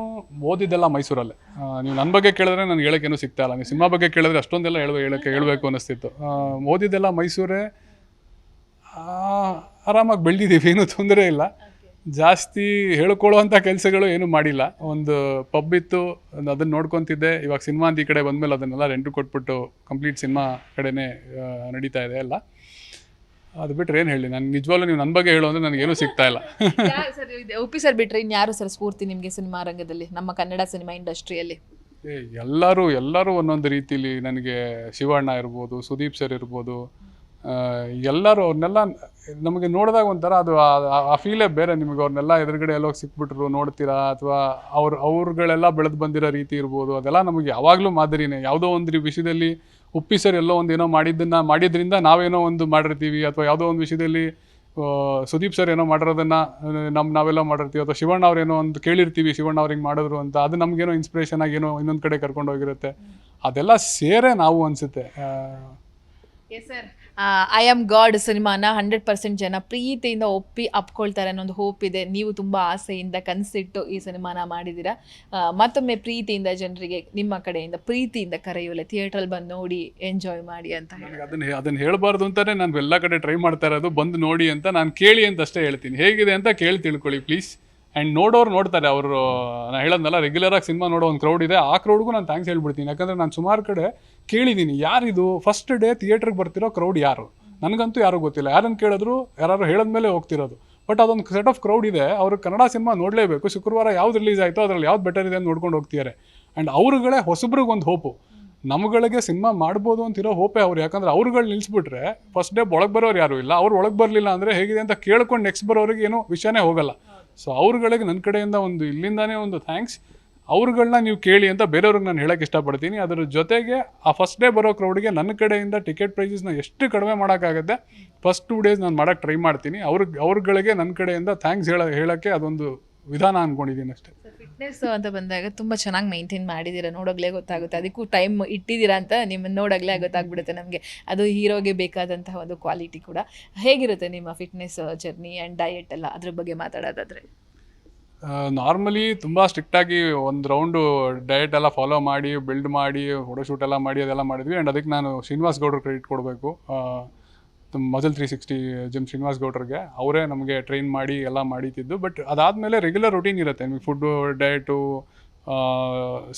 ಓದಿದ್ದೆಲ್ಲ ಮೈಸೂರಲ್ಲೇ. ನೀವು ನನ್ನ ಬಗ್ಗೆ ಕೇಳಿದ್ರೆ ನನಗೆ ಹೇಳೋಕ್ಕೇನು ಸಿಗ್ತಾ ಇಲ್ಲ. ನೀವು ಸಿನಿಮಾ ಬಗ್ಗೆ ಕೇಳಿದ್ರೆ ಅಷ್ಟೊಂದೆಲ್ಲ ಹೇಳ ಹೇಳೋಕ್ಕೆ ಹೇಳಬೇಕು ಅನ್ನಿಸ್ತಿತ್ತು. ಓದಿದ್ದೆಲ್ಲ ಮೈಸೂರೇ ಆರಾಮಾಗಿ ಬೆಳೆದಿದ್ದೀವಿ ಏನೂ ತೊಂದರೆ ಇಲ್ಲ. ಜಾಸ್ತಿ ಹೇಳ್ಕೊಳ್ಳುವಂಥ ಕೆಲಸಗಳು ಏನೂ ಮಾಡಿಲ್ಲ. ಒಂದು ಪಬ್ ಇತ್ತು ಅದನ್ನು ನೋಡ್ಕೊತಿದ್ದೆ. ಇವಾಗ ಸಿನಿಮಾ ಅಂತ ಈ ಕಡೆ ಬಂದಮೇಲೆ ಅದನ್ನೆಲ್ಲ ರೆಂಟು ಕೊಟ್ಬಿಟ್ಟು ಕಂಪ್ಲೀಟ್ ಸಿನಿಮಾ ಕಡೆನೇ ನಡೀತಾ ಇದೆ ಎಲ್ಲ. ಅದು ಬಿಟ್ಟರೆ ಏನು ಹೇಳಿ ನಾನು ನಿಜವಾಗ್ಲೂ ನೀವು ನನ್ನ ಬಗ್ಗೆ ಹೇಳು ಅಂದರೆ ನನಗೇನು ಸಿಗ್ತಾ ಇಲ್ಲ. ಸರ್ ಒಪ್ಪಿ ಸರ್ ಬಿಟ್ಟರೆ ಇನ್ಯಾರು ಸರ್ ಸ್ಫೂರ್ತಿ ನಿಮಗೆ ಸಿನಿಮಾ ರಂಗದಲ್ಲಿ ನಮ್ಮ ಕನ್ನಡ ಸಿನಿಮಾ ಇಂಡಸ್ಟ್ರಿಯಲ್ಲಿ? ಏ, ಎಲ್ಲರೂ ಎಲ್ಲರೂ ಒಂದೊಂದು ರೀತಿಲಿ ನನಗೆ ಶಿವಣ್ಣ ಇರ್ಬೋದು ಸುದೀಪ್ ಸರ್ ಇರ್ಬೋದು ಎಲ್ಲರೂ ಅವ್ರನ್ನೆಲ್ಲ ನಮಗೆ ನೋಡಿದಾಗ ಒಂಥರ ಅದು ಆ- ಫೀಲೇ ಬೇರೆ ನಿಮಗೆ. ಅವ್ರನ್ನೆಲ್ಲ ಎದುರುಗಡೆ ಎಲ್ಲೋಗಿ ಸಿಕ್ಬಿಟ್ರು, ನೋಡ್ತೀರಾ? ಅಥವಾ ಅವ್ರ, ಅವ್ರುಗಳೆಲ್ಲ ಬೆಳೆದು ಬಂದಿರೋ ರೀತಿ ಇರ್ಬೋದು. ಅದೆಲ್ಲ ನಮಗೆ ಯಾವಾಗಲೂ ಮಾದರಿನೇ. ಯಾವುದೋ ಒಂದು ವಿಷಯದಲ್ಲಿ ಉಪ್ಪಿ ಸರ್ ಎಲ್ಲೋ ಒಂದು ಏನೋ ಮಾಡಿದ್ದನ್ನು, ಮಾಡಿದ್ರಿಂದ ನಾವೇನೋ ಒಂದು ಮಾಡಿರ್ತೀವಿ. ಅಥವಾ ಯಾವುದೋ ಒಂದು ವಿಷಯದಲ್ಲಿ ಸುದೀಪ್ ಸರ್ ಏನೋ ಮಾಡಿರೋದನ್ನು ನಮ್ಮ ನಾವೆಲ್ಲ ಮಾಡಿರ್ತೀವಿ. ಅಥವಾ ಶಿವಣ್ಣ ಅವ್ರೇನೋ ಒಂದು ಕೇಳಿರ್ತೀವಿ, ಶಿವಣ್ಣ ಅವ್ರಿಗೆ ಮಾಡಿದ್ರು ಅಂತ. ಅದು ನಮಗೇನೋ ಇನ್ಸ್ಪಿರೇಷನ್ ಆಗಿ ಏನೋ ಇನ್ನೊಂದು ಕಡೆ ಕರ್ಕೊಂಡು ಹೋಗಿರುತ್ತೆ. ಅದೆಲ್ಲ ಸೇರೇ ನಾವು ಅನಿಸುತ್ತೆ. ಐ ಆಮ್ ಗಾಡ್ ಸಿನಿಮಾನ ಹಂಡ್ರೆಡ್ ಪರ್ಸೆಂಟ್ ಜನ ಪ್ರೀತಿಯಿಂದ ಒಪ್ಪಿ ಅಪ್ಕೊಳ್ತಾರೆ ಅನ್ನೋ ಒಂದು ಹೋಪ್ ಇದೆ. ನೀವು ತುಂಬ ಆಸೆಯಿಂದ ಕನಸಿಟ್ಟು ಈ ಸಿನಿಮಾನ ಮಾಡಿದ್ದೀರಾ. ಮತ್ತೊಮ್ಮೆ ಪ್ರೀತಿಯಿಂದ ಜನರಿಗೆ ನಿಮ್ಮ ಕಡೆಯಿಂದ, ಪ್ರೀತಿಯಿಂದ ಕರೆಯುವಲ್ಲ ಥಿಯೇಟ್ರಲ್ಲಿ ಬಂದು ನೋಡಿ ಎಂಜಾಯ್ ಮಾಡಿ ಅಂತ ಹೇಳಿ. ಅದನ್ನು ಅದನ್ನ ಹೇಳಬಾರ್ದು ಅಂತಾನೆ ನಾನು ಎಲ್ಲ ಕಡೆ ಟ್ರೈ ಮಾಡ್ತಾ ಇರೋದು. ಬಂದು ನೋಡಿ ಅಂತ ನಾನು ಕೇಳಿ ಅಂತ ಅಷ್ಟೇ ಹೇಳ್ತೀನಿ. ಹೇಗಿದೆ ಅಂತ ಕೇಳಿ ತಿಳ್ಕೊಳ್ಳಿ ಪ್ಲೀಸ್ ಆ್ಯಂಡ್ ನೋಡೋರು ನೋಡ್ತಾರೆ ಅವರು ನಾನು ಹೇಳೋದಲ್ಲ ರೆಗ್ಯುಲರಾಗಿ ಸಿನಿಮಾ ನೋಡೋ ಒಂದು ಕ್ರೌಡ್ ಇದೆ, ಆ ಕ್ರೌಡ್ಗೂ ನಾನು ಥ್ಯಾಂಕ್ಸ್ ಹೇಳ್ಬಿಡ್ತೀನಿ. ಯಾಕಂದರೆ ನಾನು ಸುಮಾರು ಕಡೆ ಕೇಳಿದ್ದೀನಿ ಯಾರಿದು? ಫಸ್ಟ್ ಡೇ ಥಿಯೇಟ್ರಿಗೆ ಬರ್ತಿರೋ ಕ್ರೌಡ್ ಯಾರು? ನನಗಂತೂ ಯಾರೂ ಗೊತ್ತಿಲ್ಲ. ಯಾರನ್ನು ಕೇಳಿದ್ರು ಯಾರು ಹೇಳಿದ್ಮೇಲೆ ಹೋಗ್ತಿರೋದು. ಬಟ್ ಅದೊಂದು ಸೆಟ್ ಆಫ್ ಕ್ರೌಡ್ ಇದೆ, ಅವರು ಕನ್ನಡ ಸಿನಿಮಾ ನೋಡಲೇಬೇಕು. ಶುಕ್ರವಾರ ಯಾವ್ದು ರಿಲೀಸ್ ಆಯಿತು, ಅದರಲ್ಲಿ ಯಾವ್ದು ಬೆಟರ್ ಇದೆ ಅಂತ ನೋಡ್ಕೊಂಡು ಹೋಗ್ತಿದ್ದಾರೆ ಆ್ಯಂಡ್ ಅವ್ರುಗಳೇ ಹೊಸಬ್ರಿಗೆ ಒಂದು ಹೋಪು ನಮ್ಗಳಿಗೆ ಸಿನಿಮಾ ಮಾಡ್ಬೋದು ಅಂತಿರೋ ಹೋಪೆ ಅವ್ರು. ಯಾಕಂದ್ರೆ ಅವ್ರುಗಳು ನಿಲ್ಲಿಸ್ಬಿಟ್ರೆ ಫಸ್ಟ್ ಡೇ ಒಳಗೆ ಬರೋರು ಯಾರು ಇಲ್ಲ. ಅವ್ರು ಒಳಗೆ ಬರಲಿಲ್ಲ ಅಂದರೆ ಹೇಗಿದೆ ಅಂತ ಕೇಳ್ಕೊಂಡು ನೆಕ್ಸ್ಟ್ ಬರೋರಿಗೆ ಏನು ವಿಷಯನೇ ಹೋಗಲ್ಲ. ಸೊ ಅವ್ರುಗಳಿಗೆ ನನ್ನ ಕಡೆಯಿಂದ ಒಂದು ಇಲ್ಲಿಂದಾನೇ ಒಂದು ಥ್ಯಾಂಕ್ಸ್ ಅವ್ರುಗಳನ್ನ ನೀವು ಕೇಳಿ ಅಂತ ಬೇರೆಯವ್ರಿಗೆ ನಾನು ಹೇಳಕ್ಕೆ ಇಷ್ಟಪಡ್ತೀನಿ. ಅದರ ಜೊತೆಗೆ ಆ ಫಸ್ಟ್ ಡೇ ಬರೋ ಕ್ರೌಡ್ಗೆ ನನ್ನ ಕಡೆಯಿಂದ ಟಿಕೆಟ್ ಪ್ರೈಸಸ್ನ ಎಷ್ಟು ಕಡಿಮೆ ಮಾಡೋಕ್ಕಾಗುತ್ತೆ ಫಸ್ಟ್ ಟೂ ಡೇಸ್ ನಾನು ಮಾಡೋಕ್ಕೆ ಟ್ರೈ ಮಾಡ್ತೀನಿ. ಅವ್ರಿಗೆ, ಅವ್ರುಗಳಿಗೆ ನನ್ನ ಕಡೆಯಿಂದ ಥ್ಯಾಂಕ್ಸ್ ಹೇಳ, ಹೇಳೋಕ್ಕೆ ಅದೊಂದು ವಿಧಾನ ಅನ್ಕೊಂಡಿದ್ದೀನಿ ಅಷ್ಟೇ. ಫಿಟ್ನೆಸ್ ಅಂತ ಬಂದಾಗ ತುಂಬ ಚೆನ್ನಾಗಿ ಮೈಂಟೈನ್ ಮಾಡಿದ್ದೀರಾ ನೋಡೋಗ್ಲೇ ಗೊತ್ತಾಗುತ್ತೆ. ಅದಕ್ಕೂ ಟೈಮ್ ಇಟ್ಟಿದ್ದೀರಾ ಅಂತ ನಿಮ್ಮನ್ನು ನೋಡೋಗ್ಲೇ ಗೊತ್ತಾಗ್ಬಿಡುತ್ತೆ ನಮಗೆ. ಅದು ಹೀರೋಗೆ ಬೇಕಾದಂತಹ ಒಂದು ಕ್ವಾಲಿಟಿ ಕೂಡ. ಹೇಗಿರುತ್ತೆ ನಿಮ್ಮ ಫಿಟ್ನೆಸ್ ಜರ್ನಿ ಆ್ಯಂಡ್ ಡಯಟ್ ಎಲ್ಲ ಅದ್ರ ಬಗ್ಗೆ ಮಾತಾಡೋದಾದ್ರೆ? ನಾರ್ಮಲಿ ತುಂಬ ಸ್ಟ್ರಿಕ್ಟಾಗಿ ಒಂದು ರೌಂಡು ಡಯಟ್ ಎಲ್ಲ ಫಾಲೋ ಮಾಡಿ ಬಿಲ್ಡ್ ಮಾಡಿ ಫೋಟೋಶೂಟ್ ಎಲ್ಲ ಮಾಡಿ ಅದೆಲ್ಲ ಮಾಡಿದ್ವಿ. ಆ್ಯಂಡ್ ಅದಕ್ಕೆ ನಾನು ಶ್ರೀನಿವಾಸ್ ಗೌಡ್ರು ಕ್ರೆಡಿಟ್ ಕೊಡಬೇಕು. Muscle three sixty gym Srinivas ಗೌಡ್ರಿಗೆ ಅವರೇ ನಮಗೆ ಟ್ರೈನ್ ಮಾಡಿ ಎಲ್ಲ ಮಾಡಿತಿದ್ದು. ಬಟ್ ಅದಾದಮೇಲೆ ರೆಗ್ಯುಲರ್ ರುಟೀನ್ ಇರುತ್ತೆ. ನಿಮಗೆ ಫುಡ್ಡು ಡಯಟು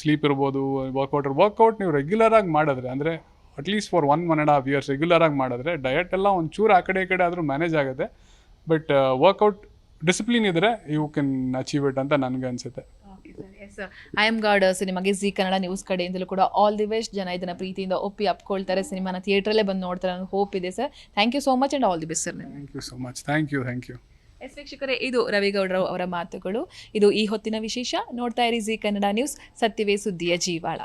ಸ್ಲೀಪ್ ಇರ್ಬೋದು ವರ್ಕೌಟ್ ವರ್ಕೌಟ್ ನೀವು ರೆಗ್ಯುಲರಾಗಿ ಮಾಡಿದ್ರೆ, ಅಂದರೆ at least for one one and half years ರೆಗ್ಯುಲರಾಗಿ ಮಾಡಿದ್ರೆ ಡಯಟ್ ಎಲ್ಲ ಒಂಚೂರು ಆ ಕಡೆ ಈ ಕಡೆ ಆದರೂ ಮ್ಯಾನೇಜ್ ಆಗುತ್ತೆ. ಬಟ್ ವರ್ಕೌಟ್ ಡಿಸಿಪ್ಲಿನ್ ಇದ್ದರೆ ಯು ಕೆನ್ ಅಚೀವ್ ಇಟ್ ಅಂತ ನನಗೆ ಅನಿಸುತ್ತೆ. ಎಸ್ ಐ ಆಮ್ ಗಾಡ್ ಸಿನಿಮಾಗೆ ಜಿ ಕನ್ನಡ ನ್ಯೂಸ್ ಕಡೆಯಿಂದಲೂ ಕೂಡ ಆಲ್ ದಿ ಬೆಸ್ಟ್ ಜನ ಇದನ್ನ ಪ್ರೀತಿಯಿಂದ ಒಪ್ಪಿ ಅಪ್ಕೊಳ್ತಾರೆ. ಸಿನಿಮಾನ ಥಿಯೇಟ್ರಲ್ಲೇ ಬಂದು ನೋಡ್ತಾರೆ ಅನ್ನೋ ಹೋಪ್ ಇದೆ sir thank you so much and all the best sir thank you so much thank you thank you yes ವೀಕ್ಷಕರೇ ಇದು ರವಿಗೌಡರು ಅವರ ಮಾತುಗಳು. ಇದು ಈ ಹೊತ್ತಿನ ವಿಶೇಷ. ನೋಡ್ತಾ ಇರಿ ಜಿ ಕನ್ನಡ ನ್ಯೂಸ್ ಸತ್ಯವೇ ಸುದ್ದಿಯ ಜೀವಾಳ.